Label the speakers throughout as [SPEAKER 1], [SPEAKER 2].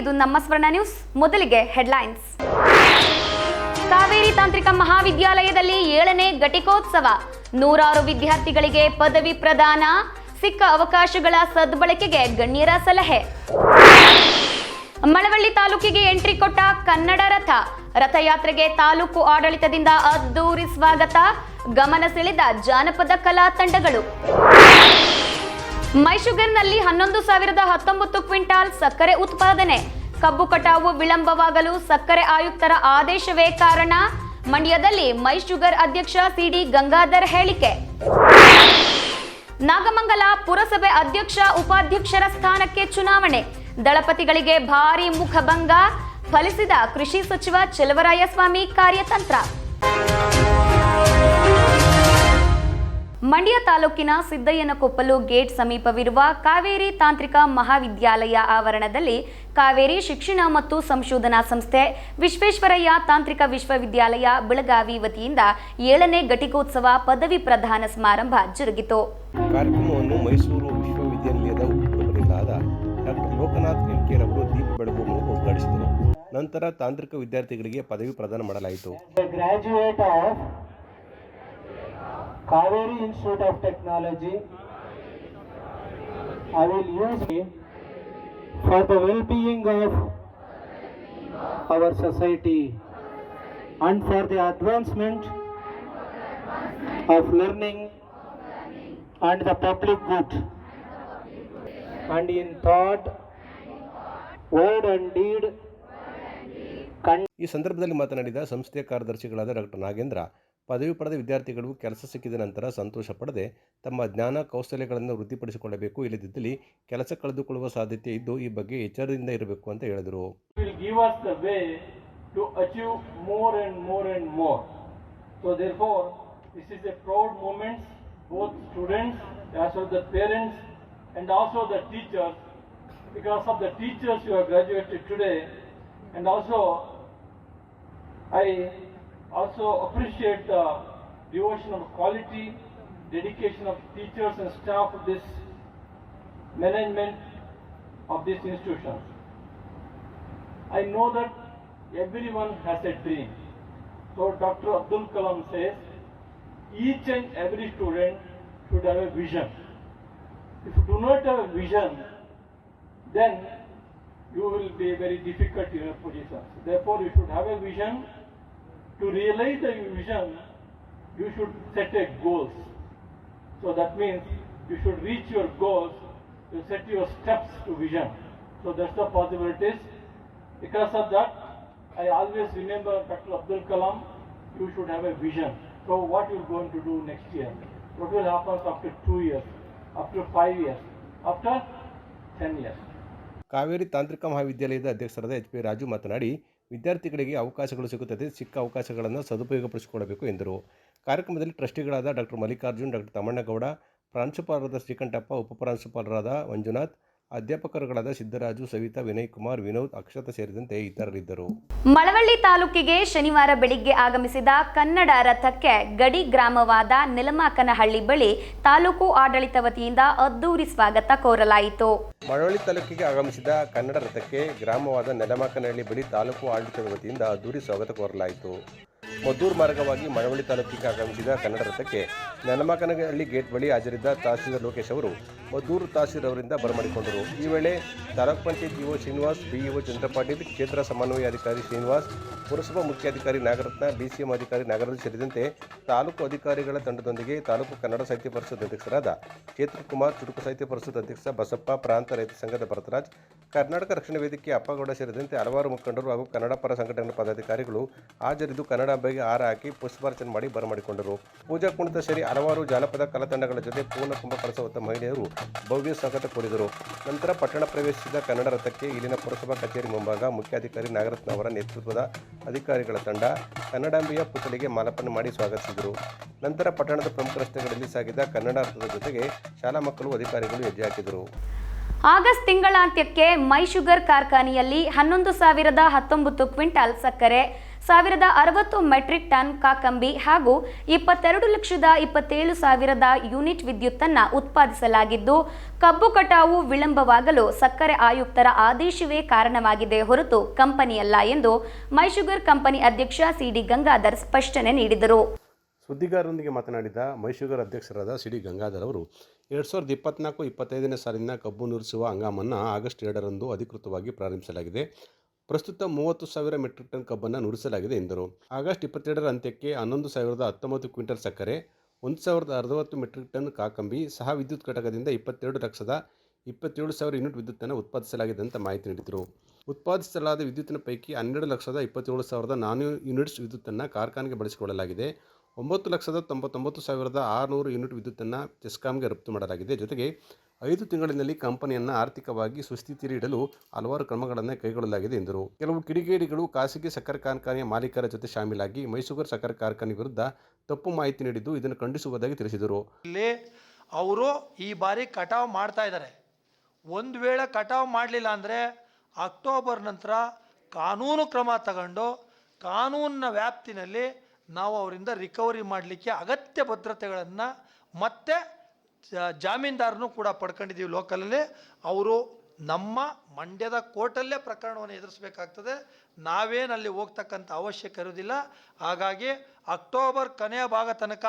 [SPEAKER 1] ಇದು ನಮ್ಮ ಸ್ವರ್ಣ ನ್ಯೂಸ್. ಮೊದಲಿಗೆ ಹೆಡ್ಲೈನ್ಸ್. ಕಾವೇರಿ ತಾಂತ್ರಿಕ ಮಹಾವಿದ್ಯಾಲಯದಲ್ಲಿ ಏಳನೇ ಘಟಿಕೋತ್ಸವ. ನೂರಾರು ವಿದ್ಯಾರ್ಥಿಗಳಿಗೆ ಪದವಿ ಪ್ರದಾನ, ಸಿಕ್ಕ ಅವಕಾಶಗಳ ಸದ್ಬಳಕೆಗೆ ಗಣ್ಯರ ಸಲಹೆ. ಮಳವಳ್ಳಿ ತಾಲೂಕಿಗೆ ಎಂಟ್ರಿ ಕೊಟ್ಟ ಕನ್ನಡ ರಥ. ರಥಯಾತ್ರೆಗೆ ತಾಲೂಕು ಆಡಳಿತದಿಂದ ಅದ್ದೂರಿ ಸ್ವಾಗತ. ಗಮನ ಸೆಳೆದ ಜಾನಪದ ಕಲಾ ತಂಡಗಳು. ಮೈಶುಗರ್ನಲ್ಲಿ ಹನ್ನೊಂದು ಸಾವಿರದ ಹತ್ತೊಂಬತ್ತು ಕ್ವಿಂಟಾಲ್ ಸಕ್ಕರೆ ಉತ್ಪಾದನೆ. ಕಬ್ಬು ಕಟಾವು ವಿಳಂಬವಾಗಲು ಸಕ್ಕರೆ ಆಯುಕ್ತರ ಆದೇಶವೇ ಕಾರಣ? ಮಂಡ್ಯದಲ್ಲಿ ಮೈಶುಗರ್ ಅಧ್ಯಕ್ಷ ಸಿಡಿ ಗಂಗಾಧರ್ ಹೇಳಿಕೆ. ನಾಗಮಂಗಲ ಪುರಸಭೆ ಅಧ್ಯಕ್ಷ ಉಪಾಧ್ಯಕ್ಷರ ಸ್ಥಾನಕ್ಕೆ ಚುನಾವಣೆ. ದಳಪತಿಗಳಿಗೆ ಭಾರಿ ಮುಖಭಂಗ ಫಲಿಸಿದ ಕೃಷಿ ಸಚಿವ ಚೆಲುವರಾಯಸ್ವಾಮಿ ಕಾರ್ಯತಂತ್ರ. ಮಂಡ್ಯ ತಾಲೂಕಿನ ಸಿದ್ದಯ್ಯನಕೊಪ್ಪಲು ಗೇಟ್ ಸಮೀಪವಿರುವ ಕಾವೇರಿ ತಾಂತ್ರಿಕ ಮಹಾವಿದ್ಯಾಲಯ ಆವರಣದಲ್ಲಿ ಕಾವೇರಿ ಶಿಕ್ಷಣ ಮತ್ತು ಸಂಶೋಧನಾ ಸಂಸ್ಥೆ ವಿಶ್ವೇಶ್ವರಯ್ಯ ತಾಂತ್ರಿಕ ವಿಶ್ವವಿದ್ಯಾಲಯ ಬೆಳಗಾವಿ ವತಿಯಿಂದ ಏಳನೇ ಘಟಿಕೋತ್ಸವ ಪದವಿ ಪ್ರದಾನ ಸಮಾರಂಭ ಜರುಗಿತು.
[SPEAKER 2] ಕಾರ್ಯಕ್ರಮವನ್ನು ಮೈಸೂರು ವಿಶ್ವವಿದ್ಯಾಲಯದ ಉಪಕುಲಪತಿಗಳಾದ ಡಾಕ್ಟರ್ ಲೋಕನಾಥ್ ಎಲ್ಕೇರ್ ಅವರು ದೀಪ ಬೆಳಗುವ ಮೂಲಕ ಉದ್ಘಾಟಿಸಿದರು. ನಂತರ ತಾಂತ್ರಿಕ ವಿದ್ಯಾರ್ಥಿಗಳಿಗೆ ಪದವಿ ಪ್ರದಾನ ಮಾಡಲಾಯಿತು.
[SPEAKER 3] Institute of Technology. I will use it for the well-being of our society and for the advancement of learning and the public good. And in thought, word and deed,
[SPEAKER 2] ಈ ಸಂದರ್ಭದಲ್ಲಿ ಮಾತನಾಡಿದ ಸಂಸ್ಥೆಯ ಕಾರ್ಯದರ್ಶಿಗಳಾದ ಡಾಕ್ಟರ್ ನಾಗೇಂದ್ರ ಪದವಿ ಪಡೆದ ವಿದ್ಯಾರ್ಥಿಗಳು ಕೆಲಸ ಸಿಕ್ಕಿದ ನಂತರ ಸಂತೋಷ ಪಡದೆ ತಮ್ಮ ಜ್ಞಾನ ಕೌಶಲ್ಯಗಳನ್ನು ವೃದ್ಧಿಪಡಿಸಿಕೊಳ್ಳಬೇಕು ಇಲ್ಲದಿದ್ದಲ್ಲಿ ಕೆಲಸ ಕಳೆದುಕೊಳ್ಳುವ ಸಾಧ್ಯತೆ ಇದ್ದು ಈ ಬಗ್ಗೆ ಎಚ್ಚರದಿಂದ ಇರಬೇಕು ಅಂತ ಹೇಳಿದರು
[SPEAKER 3] the way to achieve more and more and more. So therefore, this is a proud moment, both students as well the parents and also the teachers. Because of the teachers who have graduated today, and also I also appreciate the devotion of quality, dedication of teachers and staff of this management of this institution. I know that everyone has a dream. So Dr. Abdul Kalam says, each and every student should have a vision. If you do not have a vision, then you will be very difficult in your positions. Therefore, you should have a vision. To realize the vision, you should set a goals. So that means you should reach your goals, you set your steps to vision. So that's the possibilities. Because of that, I always remember Dr. Abdul Kalam, you should have a vision. So what you're going to do next year? What will happen after two years? After five years? After ten years?
[SPEAKER 2] Kaveri ತಾಂತ್ರಿಕ ಮಹಾವಿದ್ಯಾಲಯದ ಅಧ್ಯಕ್ಷರಾದ H P Raju ಮಾತನಾಡಿ ವಿದ್ಯಾರ್ಥಿಗಳಿಗೆ ಅವಕಾಶಗಳು ಸಿಗುತ್ತದೆ, ಸಿಕ್ಕ ಅವಕಾಶಗಳನ್ನು ಸದುಪಯೋಗಪಡಿಸಿಕೊಳ್ಳಬೇಕು ಎಂದರು. ಕಾರ್ಯಕ್ರಮದಲ್ಲಿ ಟ್ರಸ್ಟಿಗಳಾದ ಡಾಕ್ಟರ್ ಮಲ್ಲಿಕಾರ್ಜುನ್, ಡಾಕ್ಟರ್ ತಮ್ಮಣ್ಣಗೌಡ, ಪ್ರಾಂಶುಪಾಲರಾದ ಶ್ರೀಕಂಠಪ್ಪ, ಉಪಪ್ರಾಂಶುಪಾಲರಾದ ಮಂಜುನಾಥ್ ಅಧ್ಯಾಪಕರುಗಳಾದ ಸಿದ್ದರಾಜು ಸವಿತಾ ವಿನಯ್ ಕುಮಾರ್ ವಿನೋದ್ ಅಕ್ಷತ ಸೇರಿದಂತೆ ಇತರರಿದ್ದರು.
[SPEAKER 1] ಮಳವಳ್ಳಿ ತಾಲೂಕಿಗೆ ಶನಿವಾರ ಬೆಳಿಗ್ಗೆ ಆಗಮಿಸಿದ ಕನ್ನಡ ರಥಕ್ಕೆ ಗಡಿ ಗ್ರಾಮವಾದ ನೆಲಮಾಕನಹಳ್ಳಿ ಬಳಿ ತಾಲೂಕು ಆಡಳಿತ ವತಿಯಿಂದ ಅದ್ದೂರಿ ಸ್ವಾಗತ ಕೋರಲಾಯಿತು.
[SPEAKER 2] ಮಳವಳ್ಳಿ ತಾಲೂಕಿಗೆ ಆಗಮಿಸಿದ ಕನ್ನಡ ರಥಕ್ಕೆ ಗ್ರಾಮವಾದ ನೆಲಮಾಕನಹಳ್ಳಿ ಬಳಿ ತಾಲೂಕು ಆಡಳಿತ ವತಿಯಿಂದ ಅದ್ದೂರಿ ಸ್ವಾಗತ ಕೋರಲಾಯಿತು. ಮದ್ದೂರು ಮಾರ್ಗವಾಗಿ ಮಳವಳ್ಳಿ ತಾಲೂಕಿಗೆ ಆಗಮಿಸಿದ ಕನ್ನಡ ರಥಕ್ಕೆ ನೆಲಮಕನಹಳ್ಳಿ ಗೇಟ್ ಬಳಿ ಹಾಜರಿದ್ದ ತಹಸೀಲ್ದಾರ್ ಲೋಕೇಶ್ ಅವರು ಮದ್ದೂರು ತಹಸೀಲ್ ಅವರಿಂದ ಬರಮಾಡಿಕೊಂಡರು. ಈ ವೇಳೆ ತಾಲೂಕ್ ಪಂಚಾಯತ್ ಇಒ ಶ್ರೀನಿವಾಸ್ ಬಿಇಒ ಚಂದ್ರಪಾಟೀಲ್ ಕ್ಷೇತ್ರ ಸಮನ್ವಯಾಧಿಕಾರಿ ಶ್ರೀನಿವಾಸ್, ಪುರಸಭಾ ಮುಖ್ಯಾಧಿಕಾರಿ ನಾಗರತ್ನ ಬಿಸಿಎಂ ಅಧಿಕಾರಿ ನಾಗರಾಜ್ ಸೇರಿದಂತೆ ತಾಲೂಕು ಅಧಿಕಾರಿಗಳ ತಂಡದೊಂದಿಗೆ ತಾಲೂಕು ಕನ್ನಡ ಸಾಹಿತ್ಯ ಪರಿಷತ್ ಅಧ್ಯಕ್ಷರಾದ ಚೇತನ್ ಚುಟುಕು ಸಾಹಿತ್ಯ ಪರಿಷತ್ ಅಧ್ಯಕ್ಷ ಬಸಪ್ಪ, ಪ್ರಾಂತ ರೈತ ಸಂಘದ ಭರತರಾಜ್, ಕರ್ನಾಟಕ ರಕ್ಷಣಾ ವೇದಿಕೆ ಅಪ್ಪಗೌಡ ಸೇರಿದಂತೆ ಹಲವಾರು ಮುಖಂಡರು ಹಾಗೂ ಕನ್ನಡ ಪರ ಸಂಘಟನೆಗಳ ಪದಾಧಿಕಾರಿಗಳು ಹಾಜರಿದ್ದು ಕನ್ನಡಾಂಬೆಗೆ ಹಾರ ಹಾಕಿ ಪುಷ್ಪಾರ್ಚನೆ ಮಾಡಿ ಬರಮಾಡಿಕೊಂಡರು. ಪೂಜಾ ಕುಣಿತ ಸೇರಿ ಹಲವಾರು ಜಾನಪದ ಕಲಾತಂಡಗಳ ಜೊತೆ ಪೂರ್ಣ ಕುಂಭ ಕಳಸ ಮಹಿಳೆಯರು ಭವ್ಯ ಸ್ವಾಗತ ಕೋರಿದರು ನಂತರ ಪಟ್ಟಣ ಪ್ರವೇಶಿಸಿದ ಕನ್ನಡ ರಥಕ್ಕೆ ಇಲ್ಲಿನ ಪುರಸಭಾ ಕಚೇರಿ ಮುಂಭಾಗ ಮುಖ್ಯಾಧಿಕಾರಿ ನಾಗರತ್ನ ಅವರ ನೇತೃತ್ವದ ಅಧಿಕಾರಿಗಳ ತಂಡ ಕನ್ನಡಾಂಬೆಯ ಪುತ್ಥಳಿಗೆ ಮಾಲಾರ್ಪಣೆ ಮಾಡಿ ಸ್ವಾಗತಿಸಿದರು. ನಂತರ ಪಟ್ಟಣದ ಪ್ರಮುಖ ರಸ್ತೆಗಳಲ್ಲಿ ಸಾಗಿದ ಕನ್ನಡ ರಥದ ಜೊತೆಗೆ ಶಾಲಾ ಮಕ್ಕಳು, ಅಧಿಕಾರಿಗಳು ಹೆಜ್ಜೆ ಹಾಕಿದರು.
[SPEAKER 1] ಆಗಸ್ಟ್ ತಿಂಗಳಾಂತ್ಯಕ್ಕೆ ಮೈ ಶುಗರ್ ಕಾರ್ಖಾನೆಯಲ್ಲಿ ಹನ್ನೊಂದು ಸಾವಿರದ ಹತ್ತೊಂಬತ್ತು ಕ್ವಿಂಟಾಲ್ ಸಕ್ಕರೆ ಸಾವಿರದ ಅರವತ್ತು ಮೆಟ್ರಿಕ್ ಟನ್ ಕಾಕಂಬಿ ಹಾಗೂ ಇಪ್ಪತ್ತೆರಡು ಲಕ್ಷದ ಇಪ್ಪತ್ತೇಳು ಸಾವಿರದ ಯೂನಿಟ್ ವಿದ್ಯುತ್ತನ್ನು ಉತ್ಪಾದಿಸಲಾಗಿದ್ದು, ಕಬ್ಬು ಕಟಾವು ವಿಳಂಬವಾಗಲು ಸಕ್ಕರೆ ಆಯುಕ್ತರ ಆದೇಶವೇ ಕಾರಣವಾಗಿದೆ ಹೊರತು ಕಂಪನಿಯಲ್ಲ ಎಂದು ಮೈಶುಗರ್ ಕಂಪನಿ ಅಧ್ಯಕ್ಷ ಸಿಡಿ ಗಂಗಾಧರ್ ಸ್ಪಷ್ಟನೆ ನೀಡಿದರು.
[SPEAKER 4] ಸುದ್ದಿಗಾರರೊಂದಿಗೆ ಮಾತನಾಡಿದ ಮೈಶುಗರ್ ಅಧ್ಯಕ್ಷರಾದ ಸಿಡಿ ಗಂಗಾಧರ್ ಅವರು, ಎರಡು ಸಾವಿರದ ಇಪ್ಪತ್ನಾಲ್ಕು ಇಪ್ಪತ್ತೈದನೇ ಸಾಲಿನ ಕಬ್ಬು ನುರಿಸುವ ಹಂಗಾಮನ್ನು ಆಗಸ್ಟ್ ಎರಡರಂದು ಅಧಿಕೃತವಾಗಿ ಪ್ರಾರಂಭಿಸಲಾಗಿದೆ. ಪ್ರಸ್ತುತ ಮೂವತ್ತು ಸಾವಿರ ಮೆಟ್ರಿಕ್ ಟನ್ ಕಬ್ಬನ್ನು ನುರಿಸಲಾಗಿದೆ ಎಂದರು. ಆಗಸ್ಟ್ ಇಪ್ಪತ್ತೆರಡರ ಅಂತ್ಯಕ್ಕೆ ಹನ್ನೊಂದು ಸಾವಿರದ ಹತ್ತೊಂಬತ್ತು ಕ್ವಿಂಟಲ್ ಸಕ್ಕರೆ, ಒಂದು ಸಾವಿರದ ಅರವತ್ತು ಮೆಟ್ರಿಕ್ ಟನ್ ಕಾಕಂಬಿ, ಸಹ ವಿದ್ಯುತ್ ಘಟಕದಿಂದ ಇಪ್ಪತ್ತೆರಡು ಲಕ್ಷದ ಇಪ್ಪತ್ತೇಳು ಸಾವಿರ ಯೂನಿಟ್ ವಿದ್ಯುತ್ತನ್ನು ಉತ್ಪಾದಿಸಲಾಗಿದೆ ಅಂತ ಮಾಹಿತಿ ನೀಡಿದರು. ಉತ್ಪಾದಿಸಲಾದ ವಿದ್ಯುತ್ತಿನ ಪೈಕಿ ಹನ್ನೆರಡು ಲಕ್ಷದ ಇಪ್ಪತ್ತೇಳು ಸಾವಿರದ ನಾನ್ನೂರು ಯೂನಿಟ್ಸ್ ವಿದ್ಯುತ್ತನ್ನು ಕಾರ್ಖಾನೆಗೆ ಬಳಸಿಕೊಳ್ಳಲಾಗಿದೆ. ಒಂಬತ್ತು ಲಕ್ಷದ ತೊಂಬತ್ತೊಂಬತ್ತು ಸಾವಿರದ ಆರುನೂರು ಯೂನಿಟ್ ವಿದ್ಯುತ್ತನ್ನು ಚೆಸ್ಕಾಮ್ಗೆ ರಫ್ತು ಮಾಡಲಾಗಿದೆ. ಜೊತೆಗೆ ಐದು ತಿಂಗಳಿನಲ್ಲಿ ಕಂಪನಿಯನ್ನು ಆರ್ಥಿಕವಾಗಿ ಸುಸ್ಥಿತಿಯಲ್ಲಿ ಇಡಲು ಹಲವಾರು ಕ್ರಮಗಳನ್ನು ಕೈಗೊಳ್ಳಲಾಗಿದೆ ಎಂದರು. ಕೆಲವು ಕಿಡಿಗೇಡಿಗಳು ಖಾಸಗಿ ಸಕ್ಕರೆ ಕಾರ್ಖಾನೆಯ ಮಾಲೀಕರ ಜೊತೆ ಶಾಮೀಲಾಗಿ ಮೈಸೂರು ಸಕ್ಕರೆ ಕಾರ್ಖಾನೆ ವಿರುದ್ಧ ತಪ್ಪು ಮಾಹಿತಿ ನೀಡಿದ್ದು ಇದನ್ನು ಖಂಡಿಸುವುದಾಗಿ ತಿಳಿಸಿದರು.
[SPEAKER 5] ಇಲ್ಲಿ ಅವರು ಈ ಬಾರಿ ಕಟಾವು ಮಾಡ್ತಾ ಇದ್ದಾರೆ. ಒಂದು ವೇಳೆ ಕಟಾವು ಮಾಡಲಿಲ್ಲ ಅಂದರೆ ಅಕ್ಟೋಬರ್ ನಂತರ ಕಾನೂನು ಕ್ರಮ ತಗೊಂಡು ಕಾನೂನಿನ ವ್ಯಾಪ್ತಿನಲ್ಲಿ ನಾವು ಅವರಿಂದ ರಿಕವರಿ ಮಾಡಲಿಕ್ಕೆ ಅಗತ್ಯ ಭದ್ರತೆಗಳನ್ನು ಮತ್ತೆ ಜಾಮೀನ್ದಾರನು ಕೂಡ ಪಡ್ಕೊಂಡಿದ್ದೀವಿ ಲೋಕಲಲ್ಲಿ. ಅವರು ನಮ್ಮ ಮಂಡ್ಯದ ಕೋರ್ಟಲ್ಲೇ ಪ್ರಕರಣವನ್ನು ಎದುರಿಸಬೇಕಾಗ್ತದೆ. ನಾವೇನಲ್ಲಿ ಹೋಗ್ತಕ್ಕಂಥ ಅವಶ್ಯಕ ಇರೋದಿಲ್ಲ ಹಾಗಾಗಿ ಅಕ್ಟೋಬರ್ ಕೊನೆಯ ಭಾಗ ತನಕ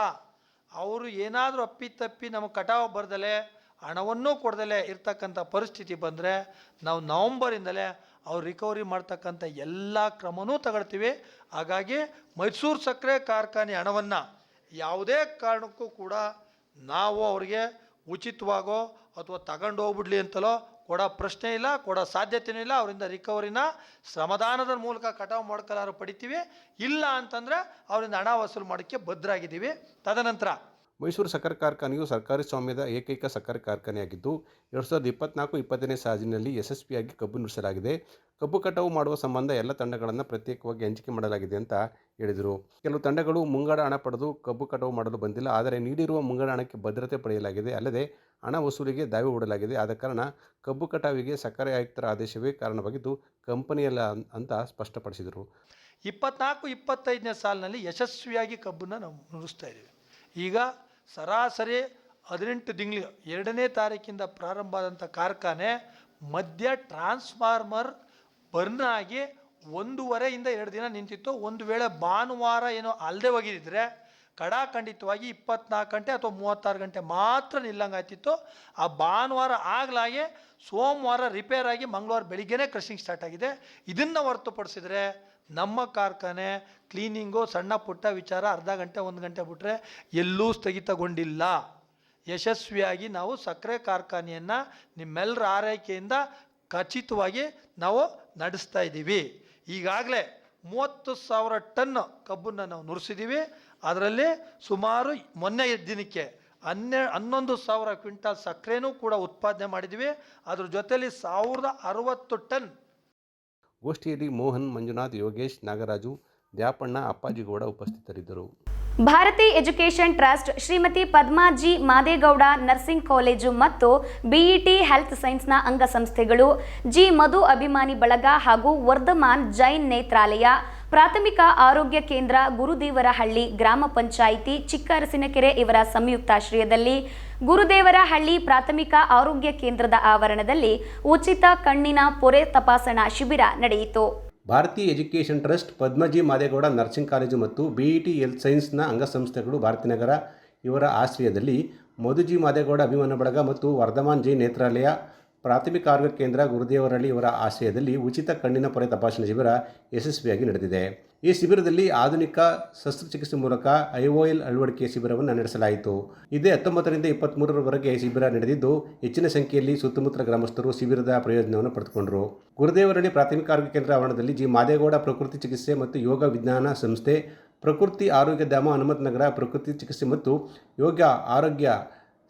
[SPEAKER 5] ಅವರು ಏನಾದರೂ ಅಪ್ಪಿತಪ್ಪಿ ನಮಗೆ ಕಟಾವು ಬರ್ದಲೆ, ಹಣವನ್ನೂ ಕೊಡ್ದಲೇ ಇರ್ತಕ್ಕಂಥ ಪರಿಸ್ಥಿತಿ ಬಂದರೆ ನಾವು ನವಂಬರಿಂದಲೇ ಅವ್ರು ರಿಕವರಿ ಮಾಡ್ತಕ್ಕಂಥ ಎಲ್ಲ ಕ್ರಮನೂ ತಗೊಳ್ತೀವಿ. ಹಾಗಾಗಿ ಮೈಸೂರು ಸಕ್ಕರೆ ಕಾರ್ಖಾನೆ ಹಣವನ್ನು ಯಾವುದೇ ಕಾರಣಕ್ಕೂ ಕೂಡ ನಾವು ಅವ್ರಿಗೆ ಉಚಿತವಾಗೋ ಅಥವಾ ತಗೊಂಡು ಹೋಗ್ಬಿಡ್ಲಿ ಅಂತಲೋ ಕೊಡೋ ಪ್ರಶ್ನೆ ಇಲ್ಲ, ಕೊಡೋ ಸಾಧ್ಯತೆಯೂ ಇಲ್ಲ. ಅವರಿಂದ ರಿಕವರಿನ ಶ್ರಮದಾನದ ಮೂಲಕ ಕಟಾವು ಮಾಡ್ಕೊಳ್ಳಾರು ಪಡಿತೀವಿ. ಇಲ್ಲ ಅಂತಂದರೆ ಅವರಿಂದ ಹಣ ವಸೂಲು ಮಾಡೋಕ್ಕೆ ಭದ್ರಾಗಿದ್ದೀವಿ. ತದನಂತರ
[SPEAKER 4] ಮೈಸೂರು ಸಕ್ಕರೆ ಕಾರ್ಖಾನೆಯು ಸರ್ಕಾರಿ ಸ್ವಾಮ್ಯದ ಏಕೈಕ ಸಕ್ಕರೆ ಕಾರ್ಖಾನೆಯಾಗಿದ್ದು, ಎರಡು ಸಾವಿರದ ಇಪ್ಪತ್ನಾಲ್ಕು ಇಪ್ಪತ್ತನೇ ಸಾಲಿನಲ್ಲಿ ಯಶಸ್ವಿಯಾಗಿ ಕಬ್ಬು ನುಡಿಸಲಾಗಿದೆ. ಕಬ್ಬು ಕಟಾವು ಮಾಡುವ ಸಂಬಂಧ ಎಲ್ಲ ತಂಡಗಳನ್ನು ಪ್ರತ್ಯೇಕವಾಗಿ ಹಂಚಿಕೆ ಮಾಡಲಾಗಿದೆ ಅಂತ ಹೇಳಿದರು ಕೆಲವು ತಂಡಗಳು ಮುಂಗಡ ಹಣ ಪಡೆದು ಕಬ್ಬು ಕಟಾವು ಮಾಡಲು ಬಂದಿಲ್ಲ. ಆದರೆ ನೀಡಿರುವ ಮುಂಗಡ ಹಣಕ್ಕೆ ಭದ್ರತೆ ಪಡೆಯಲಾಗಿದೆ. ಅಲ್ಲದೆ ಹಣ ವಸೂಲಿಗೆ ದಾವೆ ಹೂಡಲಾಗಿದೆ. ಆದ ಕಾರಣ ಕಬ್ಬು ಕಟಾವಿಗೆ ಸಕ್ಕರೆ ಆಯುಕ್ತರ ಆದೇಶವೇ ಕಾರಣವಾಗಿದ್ದು ಕಂಪನಿಯಲ್ಲ ಅಂತ ಸ್ಪಷ್ಟಪಡಿಸಿದರು.
[SPEAKER 5] ಇಪ್ಪತ್ನಾಲ್ಕು, ಇಪ್ಪತ್ತೈದನೇ ಸಾಲಿನಲ್ಲಿ ಯಶಸ್ವಿಯಾಗಿ ಕಬ್ಬನ್ನು ನಾವು ನುಡಿಸ್ತಾ ಇದ್ದೀವಿ. ಈಗ ಸರಾಸರಿ ಹದಿನೆಂಟು ತಿಂಗಳು ಎರಡನೇ ತಾರೀಕಿಂದ ಪ್ರಾರಂಭ ಆದಂಥ ಕಾರ್ಖಾನೆ ಮಧ್ಯ ಟ್ರಾನ್ಸ್ಫಾರ್ಮರ್ ಬರ್ನ್ ಆಗಿ ಒಂದೂವರೆಯಿಂದ ಎರಡು ದಿನ ನಿಂತಿತ್ತು. ಒಂದು ವೇಳೆ ಭಾನುವಾರ ಏನೋ ಅಲ್ಲದೆ ಹೋಗಿದ್ದರೆ ಕಡಾಖಂಡಿತವಾಗಿ ಇಪ್ಪತ್ನಾಲ್ಕು ಗಂಟೆ ಅಥವಾ ಮೂವತ್ತಾರು ಗಂಟೆ ಮಾತ್ರ ನಿಲ್ಲಂಗಾಯ್ತಿತ್ತು ಆ ಭಾನುವಾರ ಆಗಲಾಗೆ ಸೋಮವಾರ ರಿಪೇರ್ ಆಗಿ ಮಂಗಳವಾರ ಬೆಳಿಗ್ಗೆನೇ ಕ್ರಷಿಂಗ್ ಸ್ಟಾರ್ಟ್ ಆಗಿದೆ. ಇದನ್ನು ಹೊರತುಪಡಿಸಿದ್ರೆ ನಮ್ಮ ಕಾರ್ಖಾನೆ ಕ್ಲೀನಿಂಗು ಸಣ್ಣ ಪುಟ್ಟ ವಿಚಾರ ಅರ್ಧ ಗಂಟೆ, ಒಂದು ಗಂಟೆ ಬಿಟ್ಟರೆ ಎಲ್ಲೂ ಸ್ಥಗಿತಗೊಂಡಿಲ್ಲ. ಯಶಸ್ವಿಯಾಗಿ ನಾವು ಸಕ್ಕರೆ ಕಾರ್ಖಾನೆಯನ್ನು ನಿಮ್ಮೆಲ್ಲರ ಆರೈಕೆಯಿಂದ ಖಚಿತವಾಗಿ ನಾವು ನಡೆಸ್ತಾ ಇದ್ದೀವಿ. ಈಗಾಗಲೇ ಮೂವತ್ತು ಸಾವಿರ ಟನ್ ಕಬ್ಬನ್ನು ನಾವು ನುರಿಸಿದ್ದೀವಿ ಅದರಲ್ಲಿ ಸುಮಾರು ಮೊನ್ನೆ ದಿನಕ್ಕೆ ಹನ್ನೆ ಹನ್ನೊಂದು ಸಾವಿರ ಕ್ವಿಂಟಾಲ್ ಸಕ್ಕರೆನೂ ಕೂಡ ಉತ್ಪಾದನೆ ಮಾಡಿದ್ದೀವಿ ಅದ್ರ ಜೊತೆಯಲ್ಲಿ ಸಾವಿರದ ಅರವತ್ತು ಟನ್
[SPEAKER 4] ಗೋಷ್ಠಿಯಲ್ಲಿ ಮೋಹನ್ ಮಂಜುನಾಥ್ ಯೋಗೇಶ್ ನಾಗರಾಜು, ದ್ಯಾಪಣ್ಣ ಅಪ್ಪಾಜಿಗೌಡ ಉಪಸ್ಥಿತರಿದ್ದರು.
[SPEAKER 1] Bharathi education trust Shrimati Padmaji Madegowda nursing college ಮತ್ತು ಬಿಇಟಿ ಹೆಲ್ತ್ ಸೈನ್ಸ್ನ ಅಂಗಸಂಸ್ಥೆಗಳು, ಜಿ ಮಧು ಅಭಿಮಾನಿ ಬಳಗ ಹಾಗೂ ವರ್ಧಮಾನ್ ಜೈನ್ ನೇತ್ರಾಲಯ, ಪ್ರಾಥಮಿಕ ಆರೋಗ್ಯ ಕೇಂದ್ರ ಗುರುದೇವರಹಳ್ಳಿ ಗ್ರಾಮ ಪಂಚಾಯಿತಿ ಚಿಕ್ಕರಸಿನಕೆರೆ ಇವರ ಸಂಯುಕ್ತಾಶ್ರಯದಲ್ಲಿ, ಗುರುದೇವರಹಳ್ಳಿ ಪ್ರಾಥಮಿಕ ಆರೋಗ್ಯ ಕೇಂದ್ರದ ಆವರಣದಲ್ಲಿ ಉಚಿತ ಕಣ್ಣಿನ ಪೊರೆ ತಪಾಸಣಾ ಶಿಬಿರ ನಡೆಯಿತು.
[SPEAKER 4] Bharathi education trust, Padmaji Madegowda nursing college ಮತ್ತು ಬಿ ಇ ಟಿ ಎಲ್ ಸೈನ್ಸ್ನ ಅಂಗಸಂಸ್ಥೆಗಳು ಭಾರತೀನಗರ ಇವರ ಆಶ್ರಯದಲ್ಲಿ ಮಧುಜಿ ಮಾದೇಗೌಡ ಅಭಿಮಾನ ಬಳಗ ಮತ್ತು ವರ್ಧಮಾನ್ ಜೈ ನೇತ್ರಾಲಯ ಪ್ರಾಥಮಿಕ ಆರೋಗ್ಯ ಕೇಂದ್ರ ಗುರುದೇವರಹಳ್ಳಿ ಇವರ ಆಶ್ರಯದಲ್ಲಿ ಉಚಿತ ಕಣ್ಣಿನ ಪೊರೆ ತಪಾಸಣೆ ಶಿಬಿರ ಯಶಸ್ವಿಯಾಗಿ ನಡೆದಿದೆ. ಈ ಶಿಬಿರದಲ್ಲಿ ಆಧುನಿಕ ಶಸ್ತ್ರಚಿಕಿತ್ಸೆ ಮೂಲಕ ಐಒಎಲ್ ಅಳವಡಿಕೆ ಶಿಬಿರವನ್ನು ನಡೆಸಲಾಯಿತು. ಇದೇ ಹತ್ತೊಂಬತ್ತರಿಂದ ಇಪ್ಪತ್ತ್ಮೂರರವರೆಗೆ ಶಿಬಿರ ನಡೆದಿದ್ದು, ಹೆಚ್ಚಿನ ಸಂಖ್ಯೆಯಲ್ಲಿ ಸುತ್ತಮುತ್ತಲ ಗ್ರಾಮಸ್ಥರು ಶಿಬಿರದ ಪ್ರಯೋಜನವನ್ನು ಪಡೆದುಕೊಂಡರು. ಗುರುದೇವರಳ್ಳಿ ಪ್ರಾಥಮಿಕ ಆರೋಗ್ಯ ಕೇಂದ್ರ ಆವರಣದಲ್ಲಿ ಜಿ. ಮಾದೇಗೌಡ ಪ್ರಕೃತಿ ಚಿಕಿತ್ಸೆ ಮತ್ತು ಯೋಗ ವಿಜ್ಞಾನ ಸಂಸ್ಥೆ, ಪ್ರಕೃತಿ ಆರೋಗ್ಯ ಧಾಮ ಹನುಮತ್ ನಗರ ಪ್ರಕೃತಿ ಚಿಕಿತ್ಸೆ ಮತ್ತು ಯೋಗ ಆರೋಗ್ಯ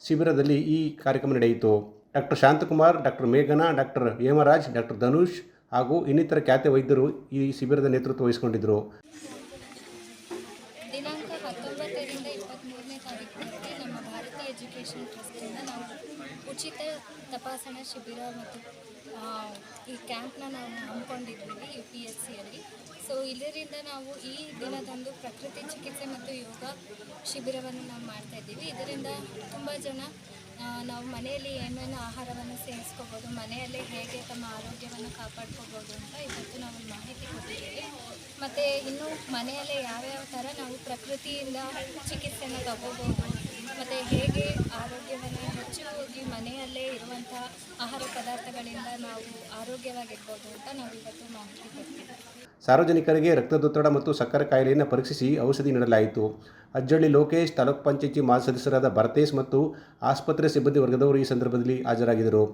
[SPEAKER 4] ಶಿಬಿರದಲ್ಲಿ ಈ ಕಾರ್ಯಕ್ರಮ ನಡೆಯಿತು. ಡಾಕ್ಟರ್ ಶಾಂತಕುಮಾರ್, ಡಾಕ್ಟರ್ ಮೇಘನಾ, ಡಾಕ್ಟರ್ ಹೇಮರಾಜ್, ಡಾಕ್ಟರ್ ಧನುಷ್ ಹಾಗೂ ಇನ್ನಿತರ ಖ್ಯಾತ ವೈದ್ಯರು ಈ ಶಿಬಿರದ ನೇತೃತ್ವ ವಹಿಸಿಕೊಂಡಿದ್ದರು.
[SPEAKER 6] ದಿನಾಂಕ ಹತ್ತೊಂಬತ್ತರಿಂದ ನಮ್ಮ ಭಾರತ ಎಜುಕೇಷನ್ ನಾವು ಉಚಿತ ತಪಾಸಣಾ ಶಿಬಿರ ಮತ್ತು ಈ ಕ್ಯಾಂಪ್ನ ನಾವು ಹಮ್ಮಿಕೊಂಡಿದ್ವಿ ಯು ಪಿ ಎಸ್ ಸಿಯಲ್ಲಿ. ಸೊ ಇದರಿಂದ ನಾವು ಈ ದಿನದಂದು ಪ್ರಕೃತಿ ಚಿಕಿತ್ಸೆ ಮತ್ತು ಯೋಗ ಶಿಬಿರವನ್ನು ನಾವು ಮಾಡ್ತಾಯಿದ್ದೀವಿ ಇದರಿಂದ ತುಂಬ ಜನ ನಾವು ಮನೆಯಲ್ಲಿ ಏನೇನು ಆಹಾರವನ್ನು ಸೇವಿಸ್ಕೋಬೋದು, ಮನೆಯಲ್ಲೇ ಹೇಗೆ ತಮ್ಮ ಆರೋಗ್ಯವನ್ನು ಕಾಪಾಡ್ಕೋಬೋದು ಅಂತ ಇವತ್ತು ನಾವು ಮಾಹಿತಿ ಕೊಟ್ಟಿದ್ದೀವಿ. ಮತ್ತು ಇನ್ನು ಮನೆಯಲ್ಲೇ ಯಾವ್ಯಾವ ಥರ ನಾವು ಪ್ರಕೃತಿಯಿಂದ ಚಿಕಿತ್ಸೆಯನ್ನು ತಗೋಬೋದು, ಮತ್ತು ಹೇಗೆ ಆರೋಗ್ಯವನ್ನು ಹೆಚ್ಚಾಗಿ ಮನೆಯಲ್ಲೇ ಇರುವಂಥ ಆಹಾರ ಪದಾರ್ಥಗಳಿಂದ ನಾವು ಆರೋಗ್ಯವಾಗಿರ್ಬೋದು ಅಂತ ನಾವು ಇವತ್ತು ಮಾಹಿತಿ ಕೊಡ್ತೀವಿ
[SPEAKER 4] ಸಾರ್ವಜನಿಕರಿಗೆ ರಕ್ತದೊತ್ತಡ ಮತ್ತು ಸಕ್ಕರೆ ಕಾಯಿಲೆಯನ್ನು ಪರೀಕ್ಷಿಸಿ ಔಷಧಿ ನೀಡಲಾಯಿತು. ಅಜ್ಜಳ್ಳಿ ಲೋಕೇಶ್, ತಾಲೂಕ್ ಪಂಚಾಯಿತಿ ಮಾಜಿ ಸದಸ್ಯರಾದ ಭರತೇಶ್ ಮತ್ತು ಆಸ್ಪತ್ರೆ ಸಿಬ್ಬಂದಿ ವರ್ಗದವರು ಈ ಸಂದರ್ಭದಲ್ಲಿ ಹಾಜರಾಗಿದ್ದರು.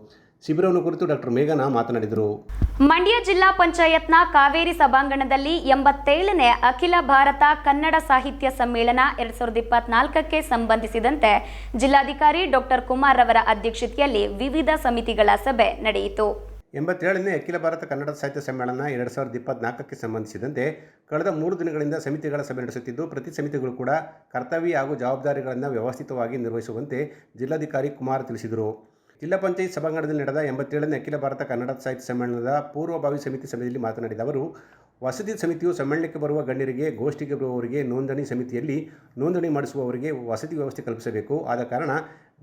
[SPEAKER 4] ಶಿಬಿರವನ್ನು ಕುರಿತು ಡಾಕ್ಟರ್ ಮೇಘನಾ ಮಾತನಾಡಿದರು.
[SPEAKER 1] ಮಂಡ್ಯ ಜಿಲ್ಲಾ ಪಂಚಾಯತ್ನ ಕಾವೇರಿ ಸಭಾಂಗಣದಲ್ಲಿ ಎಂಬತ್ತೇಳನೇ ಅಖಿಲ ಭಾರತ ಕನ್ನಡ ಸಾಹಿತ್ಯ ಸಮ್ಮೇಳನ ಎರಡ್ ಸಾವಿರದ ಇಪ್ಪತ್ನಾಲ್ಕಕ್ಕೆ ಸಂಬಂಧಿಸಿದಂತೆ ಜಿಲ್ಲಾಧಿಕಾರಿ ಡಾಕ್ಟರ್ ಕುಮಾರ್ ಅವರ ಅಧ್ಯಕ್ಷತೆಯಲ್ಲಿ ವಿವಿಧ ಸಮಿತಿಗಳ ಸಭೆ ನಡೆಯಿತು.
[SPEAKER 4] ಎಂಬತ್ತೇಳನೇ ಅಖಿಲ ಭಾರತ ಕನ್ನಡ ಸಾಹಿತ್ಯ ಸಮ್ಮೇಳನ ಎರಡು ಸಾವಿರದ ಇಪ್ಪತ್ನಾಲ್ಕಕ್ಕೆ ಸಂಬಂಧಿಸಿದಂತೆ ಕಳೆದ ಮೂರು ದಿನಗಳಿಂದ ಸಮಿತಿಗಳ ಸಭೆ ನಡೆಸುತ್ತಿದ್ದು, ಪ್ರತಿ ಸಮಿತಿಗಳು ಕೂಡ ಕರ್ತವ್ಯ ಹಾಗೂ ಜವಾಬ್ದಾರಿಗಳನ್ನು ವ್ಯವಸ್ಥಿತವಾಗಿ ನಿರ್ವಹಿಸುವಂತೆ ಜಿಲ್ಲಾಧಿಕಾರಿ ಕುಮಾರ್ ತಿಳಿಸಿದರು. ಜಿಲ್ಲಾ ಪಂಚಾಯತ್ ಸಭಾಂಗಣದಲ್ಲಿ ನಡೆದ ಎಂಬತ್ತೇಳನೇ ಅಖಿಲ ಭಾರತ ಕನ್ನಡ ಸಾಹಿತ್ಯ ಸಮ್ಮೇಳನದ ಪೂರ್ವಭಾವಿ ಸಮಿತಿ ಸಭೆಯಲ್ಲಿ ಮಾತನಾಡಿದ ಅವರು, ವಸತಿ ಸಮಿತಿಯು ಸಮ್ಮೇಳನಕ್ಕೆ ಬರುವ ಗಣ್ಯರಿಗೆ, ಗೋಷ್ಠಿಗೆ ಬರುವವರಿಗೆ, ನೋಂದಣಿ ಸಮಿತಿಯಲ್ಲಿ ನೋಂದಣಿ ಮಾಡಿಸುವವರಿಗೆ ವಸತಿ ವ್ಯವಸ್ಥೆ ಕಲ್ಪಿಸಬೇಕು. ಆದ ಕಾರಣ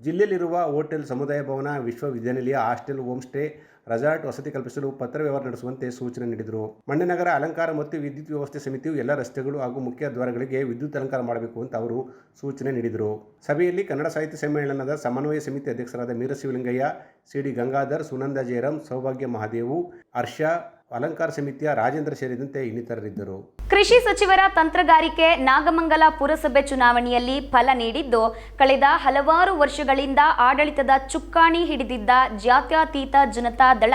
[SPEAKER 4] ಜಿಲ್ಲೆಯಲ್ಲಿರುವ ಹೋಟೆಲ್, ಸಮುದಾಯ ಭವನ, ವಿಶ್ವವಿದ್ಯಾನಿಲಯ, ಹಾಸ್ಟೆಲ್, ಹೋಮ್ ಸ್ಟೇ ರೆಸಾರ್ಟ್ ವಸತಿ ಕಲ್ಪಿಸಲು ಪತ್ರ ವ್ಯವಹಾರ ನಡೆಸುವಂತೆ ಸೂಚನೆ ನೀಡಿದರು. ಮಂಡ್ಯನಗರ ಅಲಂಕಾರ ಮತ್ತು ವಿದ್ಯುತ್ ವ್ಯವಸ್ಥೆ ಸಮಿತಿಯು ಎಲ್ಲ ರಸ್ತೆಗಳು ಹಾಗೂ ಮುಖ್ಯ ದ್ವಾರಗಳಿಗೆ ವಿದ್ಯುತ್ ಅಲಂಕಾರ ಮಾಡಬೇಕು ಅಂತ ಅವರು ಸೂಚನೆ ನೀಡಿದರು. ಸಭೆಯಲ್ಲಿ ಕನ್ನಡ ಸಾಹಿತ್ಯ ಸಮ್ಮೇಳನದ ಸಮನ್ವಯ ಸಮಿತಿ ಅಧ್ಯಕ್ಷರಾದ ಮೀರ ಶಿವಿಲಿಂಗಯ್ಯ ಸಿಡಿ ಗಂಗಾಧರ್, ಸುನಂದ ಜಯರಾಮ್ ಸೌಭಾಗ್ಯ ಮಹಾದೇವು, ಹರ್ಷ ಅಲಂಕಾರ ಸಮಿತಿಯ ರಾಜೇಂದ್ರ ಸೇರಿದಂತೆ ಇನ್ನಿತರರಿದ್ದರು.
[SPEAKER 1] ಕೃಷಿ ಸಚಿವರ ತಂತ್ರಗಾರಿಕೆ ನಾಗಮಂಗಲ ಪುರಸಭೆ ಚುನಾವಣೆಯಲ್ಲಿ ಫಲ ನೀಡಿದ್ದು ಕಳೆದ ಹಲವಾರು ವರ್ಷಗಳಿಂದ ಆಡಳಿತದ ಚುಕ್ಕಾಣಿ ಹಿಡಿದಿದ್ದ ಜಾತ್ಯತೀತ ಜನತಾ ದಳ